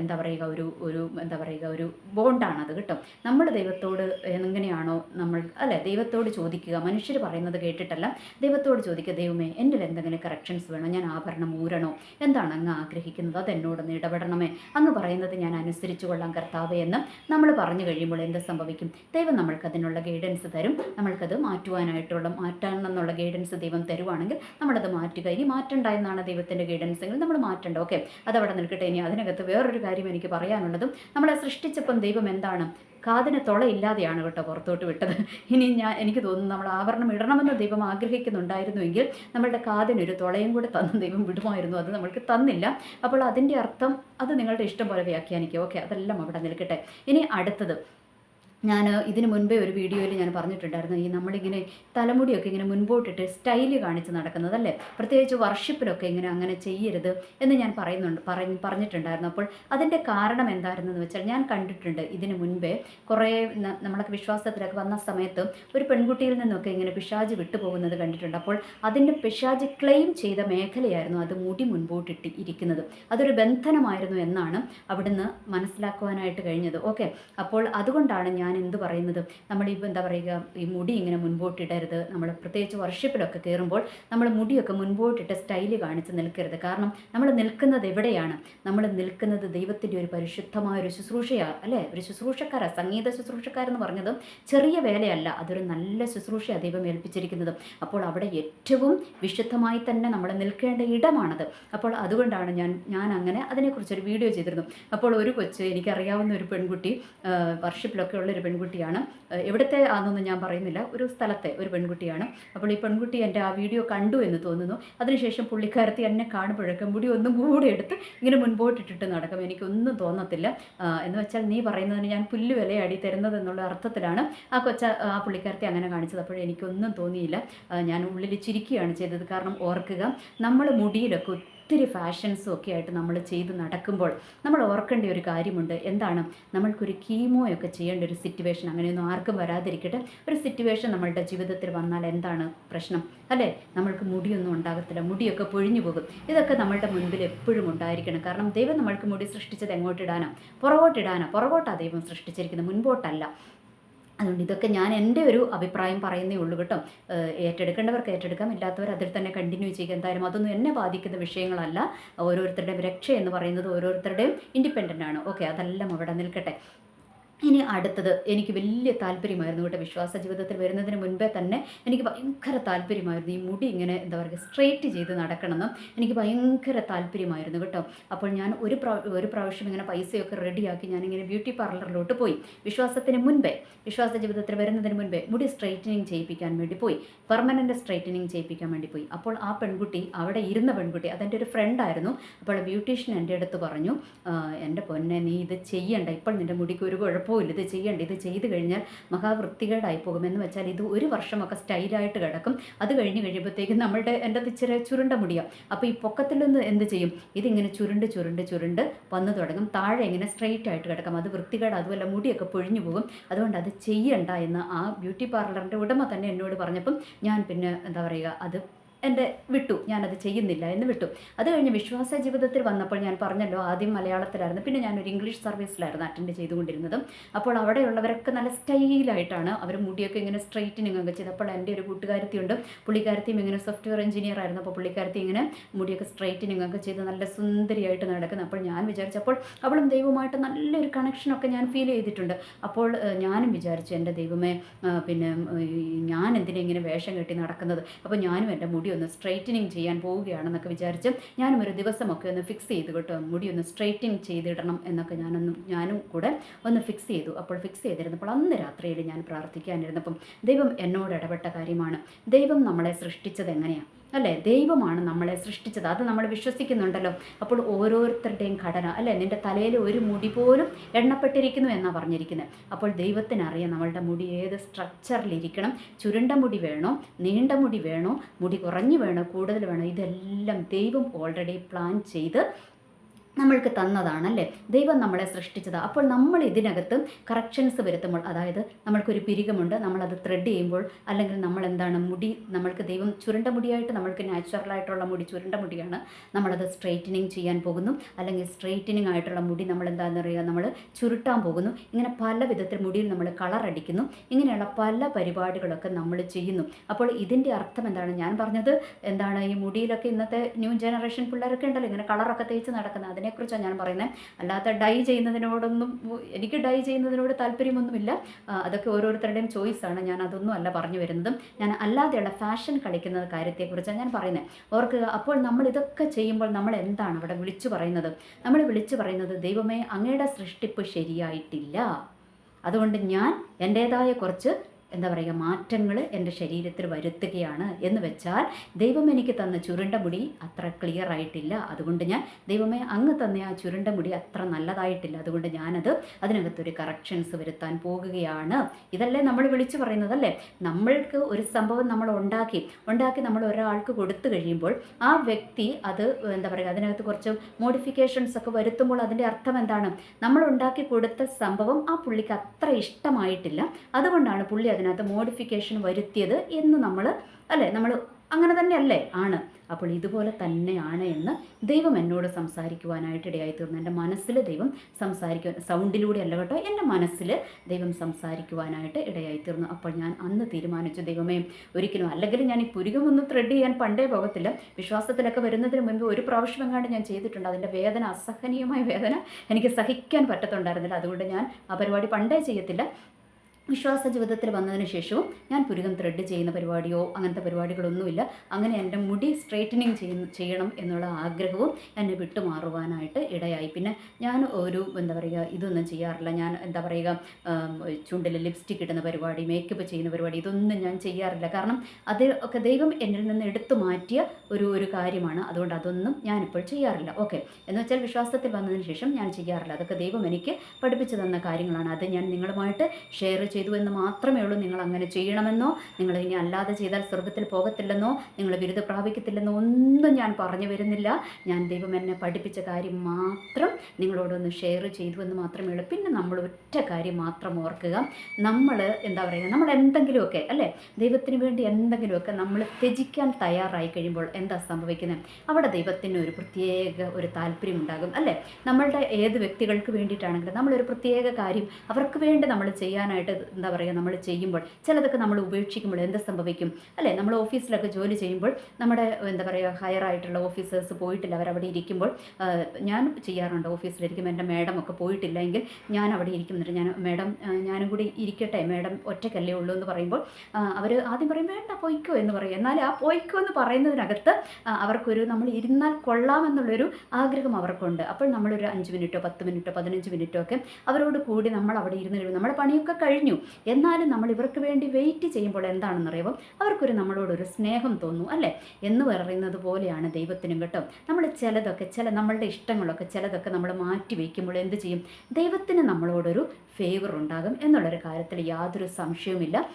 എന്താ പറയുക ഒരു ഒരു എന്താ പറയുക ഒരു ബോണ്ടാണത് കേട്ടോ. നമ്മൾ ദൈവത്തോട് എങ്ങനെയാണോ നമ്മൾ അല്ലെ ദൈവത്തോട് ചോദിക്കുക. മനുഷ്യർ പറയുന്നത് കേട്ടിട്ടല്ല. ദൈവത്തോട് ചോദിക്കുക ദൈവമേ എന്നിൽ എന്തെങ്കിലും കറക്ഷൻസ് വേണോ? ഞാൻ ആഭരണം ഊരണോ? എന്താണ് അങ്ങ് ആഗ്രഹിക്കുന്നത്? അത് എന്നോടൊന്ന് ഇടപെടണമേ. അങ്ങ് പറയുന്നത് ഞാൻ അനുസരിച്ചു കൊള്ളാം കർത്താവേ എന്ന് നമ്മൾ പറഞ്ഞു കഴിയുമ്പോൾ എന്ത് സംഭവിക്കും? ദൈവം നമ്മൾക്ക് അതിനുള്ള ഗൈഡൻസ് തരും. നമ്മൾക്കത് മാറ്റുവാനായിട്ടുള്ള മാറ്റാനെന്നുള്ള ഗൈഡൻസ് ദൈവം തരുവാണെങ്കിൽ നമ്മളത് മാറ്റുക. ഇനി മാറ്റണ്ട എന്നാണ് ദൈവത്തിന്റെ ഗൈഡൻസ് എങ്കിൽ നമ്മൾ മാറ്റണ്ട. ഓക്കെ അതവിടെ നിൽക്കട്ടെ. ഇനി അതിനകത്ത് വേറൊരു കാര്യം എനിക്ക് പറയാനുള്ളതും നമ്മളെ സൃഷ്ടിച്ചപ്പം ദൈവം എന്താണ് കാതിന് തുളയില്ലാതെയാണ് കേട്ടോ പുറത്തോട്ട് വിട്ടത്. ഇനി ഞാൻ എനിക്ക് തോന്നുന്നു നമ്മൾ ആഭരണം ഇടണമെന്ന് ദൈവം ആഗ്രഹിക്കുന്നുണ്ടായിരുന്നുവെങ്കിൽ നമ്മളുടെ കാതിനൊരു തുളയും കൂടെ തന്ന് ദൈവം വിടുമായിരുന്നു. അത് നമ്മൾക്ക് തന്നില്ല. അപ്പോൾ അതിന്റെ അർത്ഥം അത് നിങ്ങളുടെ ഇഷ്ടം പോലെ വ്യാഖ്യാനിക്കുക. ഓക്കെ അതെല്ലാം അവിടെ നിൽക്കട്ടെ. ഇനി അടുത്തത്. ഞാൻ ഇതിന് മുൻപേ ഒരു വീഡിയോയിൽ ഞാൻ പറഞ്ഞിട്ടുണ്ടായിരുന്നു. ഈ നമ്മളിങ്ങനെ തലമുടിയൊക്കെ ഇങ്ങനെ മുൻപോട്ടിട്ട് സ്റ്റൈൽ കാണിച്ച് നടക്കുന്നതല്ലേ? പ്രത്യേകിച്ച് വർഷിപ്പിലൊക്കെ ഇങ്ങനെ അങ്ങനെ ചെയ്യരുത് എന്ന് ഞാൻ പറയുന്നുണ്ട്. പറഞ്ഞ് പറഞ്ഞിട്ടുണ്ടായിരുന്നു. അപ്പോൾ അതിന്റെ കാരണം എന്തായിരുന്നെന്ന് വെച്ചാൽ ഞാൻ കണ്ടിട്ടുണ്ട് ഇതിന് മുൻപേ കുറേ നമ്മളൊക്കെ വിശ്വാസത്തിലൊക്കെ വന്ന സമയത്ത് ഒരു പെൺകുട്ടിയിൽ നിന്നൊക്കെ ഇങ്ങനെ പിശാജ് വിട്ടുപോകുന്നത് കണ്ടിട്ടുണ്ട്. അപ്പോൾ അതിന്റെ പിശാജ് ക്ലെയിം ചെയ്ത മേഖലയായിരുന്നു അത് മുടി മുൻപോട്ടിട്ട് ഇരിക്കുന്നത്. അതൊരു ബന്ധനമായിരുന്നു എന്നാണ് അവിടുന്ന് മനസ്സിലാക്കുവാനായിട്ട് കഴിഞ്ഞത്. ഓക്കെ? അപ്പോൾ അതുകൊണ്ടാണ് ഞാൻ എന്ത് പറയുന്നത്? നമ്മൾ ഇപ്പോൾ എന്താ പറയുക ഈ മുടി ഇങ്ങനെ മുൻപോട്ടിടരുത്. നമ്മൾ പ്രത്യേകിച്ച് വർഷിപ്പിലൊക്കെ കയറുമ്പോൾ നമ്മൾ മുടിയൊക്കെ മുൻപോട്ടിട്ട് സ്റ്റൈൽ കാണിച്ച് നിൽക്കരുത്. കാരണം നമ്മൾ നിൽക്കുന്നത് എവിടെയാണ്? നമ്മൾ നിൽക്കുന്നത് ദൈവത്തിന്റെ ഒരു പരിശുദ്ധമായ ഒരു ശുശ്രൂഷയാണ് അല്ലേ? ഒരു ശുശ്രൂഷക്കാരാ. സംഗീത ശുശ്രൂഷക്കാരെന്ന് പറഞ്ഞത് ചെറിയ വേലയല്ല അതൊരു നല്ല ശുശ്രൂഷയാണ് ദൈവം ഏൽപ്പിച്ചിരിക്കുന്നത്. അപ്പോൾ അവിടെ ഏറ്റവും വിശുദ്ധമായി തന്നെ നമ്മൾ നിൽക്കേണ്ട ഇടമാണത്. അപ്പോൾ അതുകൊണ്ടാണ് ഞാൻ ഞാൻ അങ്ങനെ അതിനെക്കുറിച്ചൊരു വീഡിയോ ചെയ്തിരുന്നു. അപ്പോൾ ഒരു കൊച്ച് എനിക്കറിയാവുന്ന ഒരു പെൺകുട്ടി വർഷിപ്പിലൊക്കെ ഉള്ള ഒരു പെൺകുട്ടിയാണ്. എവിടത്തെ ആണെന്നൊന്നും ഞാൻ പറയുന്നില്ല. ഒരു സ്ഥലത്തെ ഒരു പെൺകുട്ടിയാണ്. അപ്പോൾ ഈ പെൺകുട്ടി എന്റെ ആ വീഡിയോ കണ്ടു എന്ന് തോന്നുന്നു. അതിനുശേഷം പുള്ളിക്കാരത്തി എന്നെ കാണുമ്പോഴൊക്കെ മുടി ഒന്നും കൂടെ എടുത്ത് ഇങ്ങനെ മുൻപോട്ടിട്ടിട്ട് നടക്കും. എനിക്കൊന്നും തോന്നത്തില്ല. എന്ന് വെച്ചാൽ നീ പറയുന്നതിന് ഞാൻ പുല്ല് വിലയാടി തരുന്നത് എന്നുള്ള അർത്ഥത്തിലാണ് ആ കൊച്ച ആ പുള്ളിക്കാരത്തി അങ്ങനെ കാണിച്ചത്. അപ്പോൾ എനിക്കൊന്നും തോന്നിയില്ല. ഞാൻ ഉള്ളിൽ ചിരിക്കുകയാണ് ചെയ്തത്. കാരണം ഓർക്കുക നമ്മൾ മുടിയിലൊക്കെ ഒത്തിരി ഫാഷൻസും ഒക്കെ ആയിട്ട് നമ്മൾ ചെയ്ത് നടക്കുമ്പോൾ നമ്മൾ ഓർക്കേണ്ട ഒരു കാര്യമുണ്ട്. എന്താണ്? നമ്മൾക്കൊരു കീമോയൊക്കെ ചെയ്യേണ്ട ഒരു സിറ്റുവേഷൻ അങ്ങനെയൊന്നും ആർക്കും വരാതിരിക്കട്ടെ. ഒരു സിറ്റുവേഷൻ നമ്മളുടെ ജീവിതത്തിൽ വന്നാൽ എന്താണ് പ്രശ്നം? അല്ലേ? നമ്മൾക്ക് മുടിയൊന്നും ഉണ്ടാകത്തില്ല. മുടിയൊക്കെ പൊഴിഞ്ഞു പോകും. ഇതൊക്കെ നമ്മളുടെ മുൻപിൽ എപ്പോഴും ഉണ്ടായിരിക്കണം. കാരണം ദൈവം നമ്മൾക്ക് മുടി സൃഷ്ടിച്ചത് എങ്ങോട്ടിടാനോ? പുറകോട്ടിടാനോ. പുറകോട്ടാണ് ദൈവം സൃഷ്ടിച്ചിരിക്കുന്നത്. മുൻപോട്ടല്ല. അതുകൊണ്ട് ഇതൊക്കെ ഞാൻ എന്റെ ഒരു അഭിപ്രായം പറയുന്നേ ഉള്ളൂ കേട്ടോ. ഏറ്റെടുക്കേണ്ടവർക്ക് ഏറ്റെടുക്കാം ഇല്ലാത്തവർ അതിൽ തന്നെ കണ്ടിന്യൂ ചെയ്യുക. എന്തായാലും അതൊന്നും എന്നെ ബാധിക്കുന്ന വിഷയങ്ങളല്ല. ഓരോരുത്തരുടെയും രക്ഷ എന്ന് പറയുന്നത് ഓരോരുത്തരുടെയും ഇൻഡിപെൻഡന്റ് ആണ്. ഓക്കെ അതെല്ലാം അവിടെ നിൽക്കട്ടെ. ഇനി അടുത്തത് എനിക്ക് വലിയ താല്പര്യമായിരുന്നു കേട്ടോ വിശ്വാസ ജീവിതത്തിൽ വരുന്നതിന് മുൻപേ തന്നെ എനിക്ക് ഭയങ്കര താല്പര്യമായിരുന്നു. ഈ മുടി ഇങ്ങനെ എന്താ പറയുക സ്ട്രെയിറ്റ് ചെയ്ത് നടക്കണമെന്നും എനിക്ക് ഭയങ്കര താല്പര്യമായിരുന്നു കേട്ടോ. അപ്പോൾ ഞാൻ ഒരു ഒരു പ്രാവശ്യം ഇങ്ങനെ പൈസയൊക്കെ റെഡിയാക്കി ഞാനിങ്ങനെ ബ്യൂട്ടി പാർലറിലോട്ട് പോയി. വിശ്വാസത്തിന് മുൻപേ വിശ്വാസ ജീവിതത്തിൽ വരുന്നതിന് മുൻപേ മുടി സ്ട്രെയിറ്റനിങ് ചെയ്യിപ്പിക്കാൻ വേണ്ടി പോയി. പെർമനന്റ് സ്ട്രെയിറ്റനിങ് ചെയ്യിപ്പിക്കാൻ വേണ്ടി പോയി. അപ്പോൾ ആ പെൺകുട്ടി അവിടെ ഇരുന്ന പെൺകുട്ടി അതെന്റെ ഒരു ഫ്രണ്ടായിരുന്നു അപ്പോൾ ബ്യൂട്ടീഷ്യൻ എന്റെ അടുത്ത് പറഞ്ഞു "ആ, എന്റെ പൊന്നെ നീ ഇത് ചെയ്യണ്ട. ഇപ്പോൾ നിന്റെ മുടിക്ക് ഒരു കുഴപ്പമില്ല ഇത് ചെയ്യേണ്ട. ഇത് ചെയ്ത് കഴിഞ്ഞാൽ മഹാവൃത്തികേടായി പോകുമെന്ന് വെച്ചാൽ ഇത് ഒരു വർഷമൊക്കെ സ്റ്റൈലായിട്ട് കിടക്കും. അത് കഴിഞ്ഞ് കഴിയുമ്പോഴത്തേക്കും നമ്മളുടെ എന്റെ ഇച്ചിരി ചുരുണ്ട മുടിയാം. അപ്പോൾ ഈ പൊക്കത്തിൽ നിന്ന് എന്ത് ചെയ്യും? ഇതിങ്ങനെ ചുരുണ്ട് ചുരുണ്ട് ചുരുണ്ട് വന്നു തുടങ്ങും. താഴെ ഇങ്ങനെ സ്ട്രെയിറ്റ് ആയിട്ട് കിടക്കാം. അത് വൃത്തികേട് അതുമല്ല മുടിയൊക്കെ പൊഴിഞ്ഞു പോകും. അതുകൊണ്ട് അത് ചെയ്യണ്ട എന്ന് ആ ബ്യൂട്ടി പാർലറിന്റെ ഉടമ തന്നെ എന്നോട് പറഞ്ഞപ്പം ഞാൻ പിന്നെ എന്താ പറയുക അത് എന്റെ വിട്ടു. ഞാനത് ചെയ്യുന്നില്ല എന്ന് വിട്ടു. അത് കഴിഞ്ഞ് വിശ്വാസ ജീവിതത്തിൽ വന്നപ്പോൾ ഞാൻ പറഞ്ഞല്ലോ ആദ്യം മലയാളത്തിലായിരുന്നു. പിന്നെ ഞാനൊരു ഇംഗ്ലീഷ് സർവീസിലായിരുന്നു അറ്റൻഡ് ചെയ്തുകൊണ്ടിരുന്നതും. അപ്പോൾ അവിടെയുള്ളവരൊക്കെ നല്ല സ്റ്റൈലായിട്ടാണ് അവർ മുടിയൊക്കെ ഇങ്ങനെ സ്ട്രെയിറ്റനിങ് ഒക്കെ ചെയ്തപ്പോൾ എന്റെ ഒരു കൂട്ടുകാരത്തിയുണ്ട്. പുള്ളിക്കാരത്തിയും ഇങ്ങനെ സോഫ്റ്റ്വെയർ എഞ്ചിനീയർ ആയിരുന്നു. അപ്പോൾ പുള്ളിക്കാരത്തി ഇങ്ങനെ മുടിയൊക്കെ സ്ട്രെയിറ്റനിങ് ഒക്കെ ചെയ്ത് നല്ല സുന്ദരിയായിട്ട് നടക്കുന്നത് അപ്പോൾ ഞാൻ വിചാരിച്ചപ്പോൾ അവളും ദൈവമായിട്ട് നല്ലൊരു കണക്ഷനൊക്കെ ഞാൻ ഫീൽ ചെയ്തിട്ടുണ്ട്. അപ്പോൾ ഞാനും വിചാരിച്ചു എന്റെ ദൈവമേ പിന്നെ ഞാൻ എന്തിനെ ഇങ്ങനെ വേഷം കെട്ടി നടക്കുന്നത്? അപ്പോൾ ഞാനും എന്റെ മുടി ഒന്ന് സ്ട്രൈറ്റനിങ് ചെയ്യാൻ പോവുകയാണെന്നൊക്കെ വിചാരിച്ച് ഞാനും ഒരു ദിവസമൊക്കെ ഒന്ന് ഫിക്സ് ചെയ്തു കേട്ടോ. മുടി ഒന്ന് സ്ട്രൈറ്റനിങ് ചെയ്തിടണം എന്നൊക്കെ ഞാനൊന്നും ഞാനും കൂടെ ഒന്ന് ഫിക്സ് ചെയ്തു. അപ്പോൾ ഫിക്സ് ചെയ്തിരുന്നപ്പോൾ അന്ന് രാത്രിയിൽ ഞാൻ പ്രാർത്ഥിക്കാനിരുന്നപ്പം ദൈവം എന്നോട് ഇടപെട്ട കാര്യമാണ്. ദൈവം നമ്മളെ സൃഷ്ടിച്ചത് എങ്ങനെയാണ് അല്ലേ? ദൈവമാണ് നമ്മളെ സൃഷ്ടിച്ചത്. അത് നമ്മൾ വിശ്വസിക്കുന്നുണ്ടല്ലോ. അപ്പോൾ ഓരോരുത്തരുടെയും ഘടന അല്ലേ? നിന്റെ തലയിൽ ഒരു മുടി പോലും എണ്ണപ്പെട്ടിരിക്കുന്നു എന്നാണ് പറഞ്ഞിരിക്കുന്നത് അപ്പോൾ ദൈവത്തിനറിയാം നമ്മളുടെ മുടി ഏത് സ്ട്രക്ചറിലിരിക്കണം ചുരുണ്ട മുടി വേണോ? നീണ്ട മുടി വേണോ? മുടി കുറഞ്ഞു വേണോ? കൂടുതൽ വേണോ? ഇതെല്ലാം ദൈവം ഓൾറെഡി പ്ലാൻ ചെയ്ത് നമ്മൾക്ക് തന്നതാണല്ലേ? ദൈവം നമ്മളെ സൃഷ്ടിച്ചത്. അപ്പോൾ നമ്മൾ ഇതിനകത്ത് കറക്ഷൻസ് വരുത്തുമ്പോൾ അതായത് നമ്മൾക്കൊരു പിരികമുണ്ട് നമ്മളത് ത്രെഡ് ചെയ്യുമ്പോൾ അല്ലെങ്കിൽ നമ്മൾ എന്താണ് മുടി നമ്മൾക്ക് ദൈവം ചുരുണ്ട മുടിയായിട്ട് നമ്മൾക്ക് നാച്ചുറലായിട്ടുള്ള മുടി ചുരുണ്ട മുടിയാണ് നമ്മളത് സ്ട്രെയിറ്റനിങ് ചെയ്യാൻ പോകുന്നു. അല്ലെങ്കിൽ സ്ട്രെയിറ്റനിങ് ആയിട്ടുള്ള മുടി നമ്മൾ എന്താണെന്ന് പറയുക നമ്മൾ ചുരുട്ടാൻ പോകുന്നു. ഇങ്ങനെ പല വിധത്തിൽ മുടിയിൽ നമ്മൾ കളർ അടിക്കുന്നു. ഇങ്ങനെയുള്ള പല പരിപാടികളൊക്കെ നമ്മൾ ചെയ്യുന്നു. അപ്പോൾ ഇതിന്റെ അർത്ഥം എന്താണ്? ഞാൻ പറഞ്ഞത് എന്താണ് ഈ മുടിയിലൊക്കെ ഇന്നത്തെ ന്യൂ ജനറേഷൻ പിള്ളേരൊക്കെ ഉണ്ടല്ലോ ഇങ്ങനെ കളറൊക്കെ തേച്ച് നടക്കുന്നത്. അതിനെക്കുറിച്ചാണ് ഞാൻ പറയുന്നത്. അല്ലാത്ത ഡൈ ചെയ്യുന്നതിനോടൊന്നും എനിക്ക് ഡൈ ചെയ്യുന്നതിനോട് താല്പര്യമൊന്നുമില്ല. അതൊക്കെ ഓരോരുത്തരുടെയും ചോയ്സാണ് ഞാൻ അതൊന്നും അല്ല പറഞ്ഞു വരുന്നതും. ഞാൻ അല്ലാതെയുള്ള ഫാഷൻ കളിക്കുന്ന കാര്യത്തെക്കുറിച്ചാണ് ഞാൻ പറയുന്നത്. ഓർക്കുക അപ്പോൾ നമ്മൾ ഇതൊക്കെ ചെയ്യുമ്പോൾ നമ്മൾ എന്താണ് അവിടെ വിളിച്ചു പറയുന്നത്? നമ്മൾ വിളിച്ചു പറയുന്നത് ദൈവമേ അങ്ങയുടെ സൃഷ്ടിപ്പ് ശരിയായിട്ടില്ല. അതുകൊണ്ട് ഞാൻ എന്റേതായ കുറച്ച് എന്താ പറയുക മാറ്റങ്ങൾ എന്റെ ശരീരത്തിൽ വരുത്തുകയാണ് എന്ന് വെച്ചാൽ ദൈവം എനിക്ക് തന്ന ചുരുണ്ട മുടി അത്ര ക്ലിയർ ആയിട്ടില്ല. അതുകൊണ്ട് ഞാൻ ദൈവമേ അങ്ങ് തന്ന ആ ചുരുണ്ട മുടി അത്ര നല്ലതായിട്ടില്ല. അതുകൊണ്ട് ഞാനത് അതിനകത്തൊരു കറക്ഷൻസ് വരുത്താൻ പോകുകയാണ്. ഇതല്ലേ നമ്മൾ വിളിച്ചു പറയുന്നതല്ലേ? നമ്മൾക്ക് ഒരു സംഭവം നമ്മൾ ഉണ്ടാക്കി ഉണ്ടാക്കി നമ്മൾ ഒരാൾക്ക് കൊടുത്തു കഴിയുമ്പോൾ ആ വ്യക്തി അത് എന്താ പറയുക അതിനകത്ത് കുറച്ച് മോഡിഫിക്കേഷൻസ് ഒക്കെ വരുത്തുമ്പോൾ അതിന്റെ അർത്ഥം എന്താണ്? നമ്മൾ ഉണ്ടാക്കി കൊടുത്ത സംഭവം ആ പുള്ളിക്ക് അത്ര ഇഷ്ടമായിട്ടില്ല. അതുകൊണ്ടാണ് പുള്ളി അതിനകത്ത് മോഡിഫിക്കേഷൻ വരുത്തിയത് എന്ന് നമ്മൾ അല്ലേ? നമ്മൾ അങ്ങനെ തന്നെയല്ലേ? ആണ്. അപ്പോൾ ഇതുപോലെ തന്നെയാണ് എന്ന് ദൈവം എന്നോട് സംസാരിക്കുവാനായിട്ട് ഇടയായി തീർന്നു. എന്റെ മനസ്സിൽ ദൈവം സംസാരിക്കുവാൻ സൗണ്ടിലൂടെ അല്ല കേട്ടോ. എന്റെ മനസ്സിൽ ദൈവം സംസാരിക്കുവാനായിട്ട് ഇടയായി തീർന്നു. അപ്പോൾ ഞാൻ അന്ന് തീരുമാനിച്ചു ദൈവമേ ഒരിക്കലും അല്ലെങ്കിൽ ഞാൻ ഈ പുരുകമൊന്നും ത്രെഡ് ചെയ്യാൻ പണ്ടേ പോകത്തില്ല. വിശ്വാസത്തിലൊക്കെ വരുന്നതിന് മുൻപ് ഒരു പ്രാവശ്യം എങ്ങാണ്ട് ഞാൻ ചെയ്തിട്ടുണ്ട്. അതിന്റെ വേദന അസഹനീയമായ വേദന എനിക്ക് സഹിക്കാൻ പറ്റത്തുണ്ടായിരുന്നില്ല. അതുകൊണ്ട് ഞാൻ ആ പരിപാടി പണ്ടേ ചെയ്യത്തില്ല. വിശ്വാസ ജീവിതത്തിൽ വന്നതിന് ശേഷവും ഞാൻ പുരുകം ത്രെഡ് ചെയ്യുന്ന പരിപാടിയോ അങ്ങനത്തെ പരിപാടികളൊന്നുമില്ല. അങ്ങനെ എന്റെ മുടി സ്ട്രെയിറ്റനിങ് ചെയ്യുന്ന ചെയ്യണം എന്നുള്ള ആഗ്രഹവും എന്നെ വിട്ടുമാറുവാനായിട്ട് ഇടയായി. പിന്നെ ഞാൻ ഒരു എന്താ പറയുക ഇതൊന്നും ചെയ്യാറില്ല. ഞാൻ എന്താ പറയുക ചുണ്ടിൽ ലിപ്സ്റ്റിക് ഇടുന്ന പരിപാടി മേക്കപ്പ് ചെയ്യുന്ന പരിപാടി ഇതൊന്നും ഞാൻ ചെയ്യാറില്ല. കാരണം അത് ഒക്കെ ദൈവം എന്നിൽ നിന്ന് എടുത്തു മാറ്റിയ ഒരു ഒരു കാര്യമാണ്. അതുകൊണ്ട് അതൊന്നും ഞാനിപ്പോൾ ചെയ്യാറില്ല. ഓക്കെ. എന്ന് വെച്ചാൽ വിശ്വാസത്തിൽ വന്നതിന് ശേഷം ഞാൻ ചെയ്യാറില്ല. അതൊക്കെ ദൈവം എനിക്ക് പഠിപ്പിച്ചു തന്ന കാര്യങ്ങളാണ്. അത് ഞാൻ നിങ്ങളുമായിട്ട് ഷെയർ ചെയ്തു എന്ന് മാത്രമേ ഉള്ളൂ. നിങ്ങൾ അങ്ങനെ ചെയ്യണമെന്നോ നിങ്ങൾ ഇനി അല്ലാതെ ചെയ്താൽ സ്വർഗത്തിൽ പോകത്തില്ലെന്നോ നിങ്ങൾ ബിരുദ പ്രാപിക്കത്തില്ലെന്നോ ഒന്നും ഞാൻ പറഞ്ഞു വരുന്നില്ല. ഞാൻ ദൈവം എന്നെ പഠിപ്പിച്ച കാര്യം മാത്രം നിങ്ങളോടൊന്ന് ഷെയർ ചെയ്തു എന്ന് മാത്രമേ ഉള്ളൂ. പിന്നെ നമ്മൾ ഒറ്റ കാര്യം മാത്രം ഓർക്കുക. നമ്മൾ എന്താ പറയുക നമ്മൾ എന്തെങ്കിലുമൊക്കെ അല്ലേ? ദൈവത്തിന് വേണ്ടി എന്തെങ്കിലുമൊക്കെ നമ്മൾ ത്യജിക്കാൻ തയ്യാറായി കഴിയുമ്പോൾ എന്താ സംഭവിക്കുന്നത്? അവിടെ ദൈവത്തിന് ഒരു പ്രത്യേക ഒരു താല്പര്യം ഉണ്ടാകും അല്ലേ? നമ്മളുടെ ഏത് വ്യക്തികൾക്ക് വേണ്ടിയിട്ടാണെങ്കിലും നമ്മളൊരു പ്രത്യേക കാര്യം അവർക്ക് വേണ്ടി നമ്മൾ ചെയ്യാനായിട്ട് എന്താ പറയുക നമ്മൾ ചെയ്യുമ്പോൾ ചിലതൊക്കെ നമ്മൾ ഉപേക്ഷിക്കുമ്പോൾ എന്ത് സംഭവിക്കും? അല്ലേ? നമ്മൾ ഓഫീസിലൊക്കെ ജോലി ചെയ്യുമ്പോൾ നമ്മുടെ എന്താ പറയുക ഹയർ ആയിട്ടുള്ള ഓഫീസേഴ്സ് പോയിട്ടില്ല. അവരവിടെ ഇരിക്കുമ്പോൾ ഞാൻ ചെയ്യാറുണ്ട് ഓഫീസിലിരിക്കുമ്പോൾ. എന്റെ മാഡം ഒക്കെ പോയിട്ടില്ല എങ്കിൽ ഞാൻ അവിടെ ഇരിക്കുന്നുണ്ട് ഞാൻ മാഡം ഞാനും കൂടി ഇരിക്കട്ടെ. മാഡം ഒറ്റയ്ക്കല്ലേ ഉള്ളൂ എന്ന് പറയുമ്പോൾ അവർ ആദ്യം പറയും വേണ്ട പോയിക്കോ എന്ന് പറയും. എന്നാൽ ആ പോയിക്കോ എന്ന് പറയുന്നതിനകത്ത് അവർക്കൊരു നമ്മൾ ഇരുന്നാൽ കൊള്ളാമെന്നുള്ളൊരു ആഗ്രഹം അവർക്കുണ്ട്. അപ്പോൾ നമ്മളൊരു അഞ്ച് മിനിറ്റോ പത്ത് മിനിറ്റോ പതിനഞ്ച് മിനിറ്റോ ഒക്കെ അവരോട് കൂടി നമ്മൾ അവിടെ ഇരുന്ന് കഴിയും. നമ്മുടെ പണിയൊക്കെ കഴിഞ്ഞു. എന്നാലും നമ്മൾ ഇവർക്ക് വേണ്ടി വെയിറ്റ് ചെയ്യുമ്പോൾ എന്താണെന്ന് അറിയുമ്പോൾ അവർക്കൊരു നമ്മളോടൊരു സ്നേഹം തോന്നും അല്ലേ? എന്ന് പറയുന്നത് പോലെയാണ് ദൈവത്തിനും കേട്ടോ. നമ്മൾ ചിലതൊക്കെ ചില നമ്മളുടെ ഇഷ്ടങ്ങളൊക്കെ ചിലതൊക്കെ നമ്മൾ മാറ്റി വയ്ക്കുമ്പോൾ എന്ത് ചെയ്യും? ദൈവത്തിന് നമ്മളോടൊരു ഫേവർ ഉണ്ടാകും. എന്നുള്ളൊരു കാര്യത്തിൽ യാതൊരു സംശയവുമില്ല.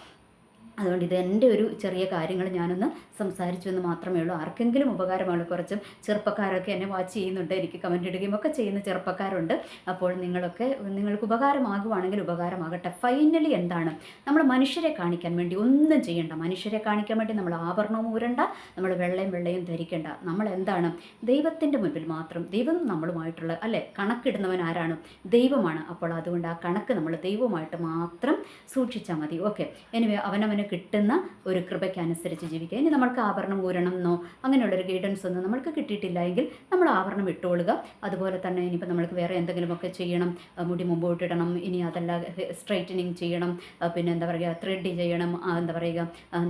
അതുകൊണ്ട് ഇത് എന്റെ ഒരു ചെറിയ കാര്യങ്ങൾ ഞാനൊന്ന് സംസാരിച്ചു എന്ന് മാത്രമേ ഉള്ളൂ. ആർക്കെങ്കിലും ഉപകാരമാണ് കുറച്ചും ചെറുപ്പക്കാരൊക്കെ എന്നെ വാച്ച് ചെയ്യുന്നുണ്ട് എനിക്ക് കമന്റ് ഇടുകയും ഒക്കെ ചെയ്യുന്ന ചെറുപ്പക്കാരുണ്ട്. അപ്പോൾ നിങ്ങളൊക്കെ നിങ്ങൾക്ക് ഉപകാരമാകുവാണെങ്കിൽ ഉപകാരമാകട്ടെ. ഫൈനലി എന്താണ്? നമ്മൾ മനുഷ്യരെ കാണിക്കാൻ വേണ്ടി ഒന്നും ചെയ്യണ്ട. മനുഷ്യരെ കാണിക്കാൻ വേണ്ടി നമ്മൾ ആഭരണവും ഊരണ്ട നമ്മൾ വെള്ളയും വെള്ളയും ധരിക്കേണ്ട. നമ്മൾ എന്താണ്? ദൈവത്തിന്റെ മുൻപിൽ മാത്രം ദൈവം നമ്മളുമായിട്ടുള്ള അല്ലേ? കണക്കിടുന്നവൻ ആരാണ്? ദൈവമാണ്. അപ്പോൾ അതുകൊണ്ട് ആ കണക്ക് നമ്മൾ ദൈവമായിട്ട് മാത്രം സൂക്ഷിച്ചാൽ മതി. ഓക്കെ എനിവേ അവനവന് കിട്ടുന്ന ഒരു കൃപയ്ക്കനുസരിച്ച് ജീവിക്കുക. ഇനി നമ്മൾക്ക് ആഭരണം ഊരണം എന്നോ അങ്ങനെയുള്ളൊരു ഗൈഡൻസ് ഒന്നും നമ്മൾക്ക് കിട്ടിയിട്ടില്ല എങ്കിൽ നമ്മൾ ആഭരണം ഇട്ടുകൊള്ളുക അതുപോലെ തന്നെ ഇനിയിപ്പോൾ നമ്മൾക്ക് വേറെ എന്തെങ്കിലുമൊക്കെ ചെയ്യണം. മുടി മുമ്പോട്ടിടണം. ഇനി അതല്ല സ്ട്രൈറ്റനിങ് ചെയ്യണം. പിന്നെ എന്താ പറയുക ത്രെഡ് ചെയ്യണം. എന്താ പറയുക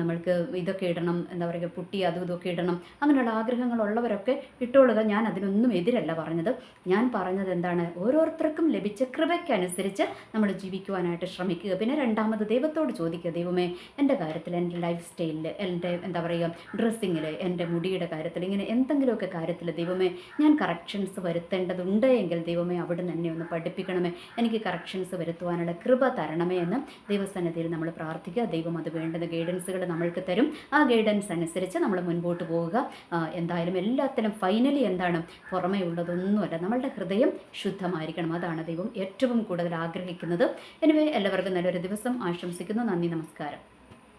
നമ്മൾക്ക് ഇതൊക്കെ ഇടണം. എന്താ പറയുക പുട്ടി അതും ഇതൊക്കെ ഇടണം. അങ്ങനെയുള്ള ആഗ്രഹങ്ങളുള്ളവരൊക്കെ ഇട്ടുകൊള്ളുക ഞാൻ അതിനൊന്നും എതിരല്ല പറഞ്ഞത്. ഞാൻ പറഞ്ഞത് എന്താണ്? ഓരോരുത്തർക്കും ലഭിച്ച കൃപയ്ക്കനുസരിച്ച് നമ്മൾ ജീവിക്കുവാനായിട്ട് ശ്രമിക്കുക. പിന്നെ രണ്ടാമത് ദൈവത്തോട് ചോദിക്കുക. ദൈവമേ എന്റെ കാര്യത്തിൽ എന്റെ ലൈഫ് സ്റ്റൈലിൽ എന്റെ എന്താ പറയുക ഡ്രസ്സിങ്ങിൽ എന്റെ മുടിയുടെ കാര്യത്തിൽ ഇങ്ങനെ എന്തെങ്കിലുമൊക്കെ കാര്യത്തിൽ ദൈവമേ ഞാൻ കറക്ഷൻസ് വരുത്തേണ്ടതുണ്ട് എങ്കിൽ ദൈവമേ അവിടെ എന്നെ ഒന്ന് പഠിപ്പിക്കണമേ. എനിക്ക് കറക്ഷൻസ് വരുത്തുവാനുള്ള കൃപ തരണമേ എന്ന് ദൈവസന്നിധിയിൽ നമ്മൾ പ്രാർത്ഥിക്കുക. ദൈവം അത് വേണ്ടുന്ന ഗൈഡൻസുകൾ നമ്മൾക്ക് തരും. ആ ഗൈഡൻസ് അനുസരിച്ച് നമ്മൾ മുൻപോട്ട് പോവുക. എന്തായാലും എല്ലാത്തിലും ഫൈനലി എന്താണ്? പുറമേ ഉള്ളതൊന്നുമല്ല നമ്മളുടെ ഹൃദയം ശുദ്ധമായിരിക്കണം. അതാണ് ദൈവം ഏറ്റവും കൂടുതൽ ആഗ്രഹിക്കുന്നത്. എനിവേ എല്ലാവർക്കും നല്ലൊരു ദിവസം. ആശംസിക്കുന്നു. നന്ദി നമസ്കാരം.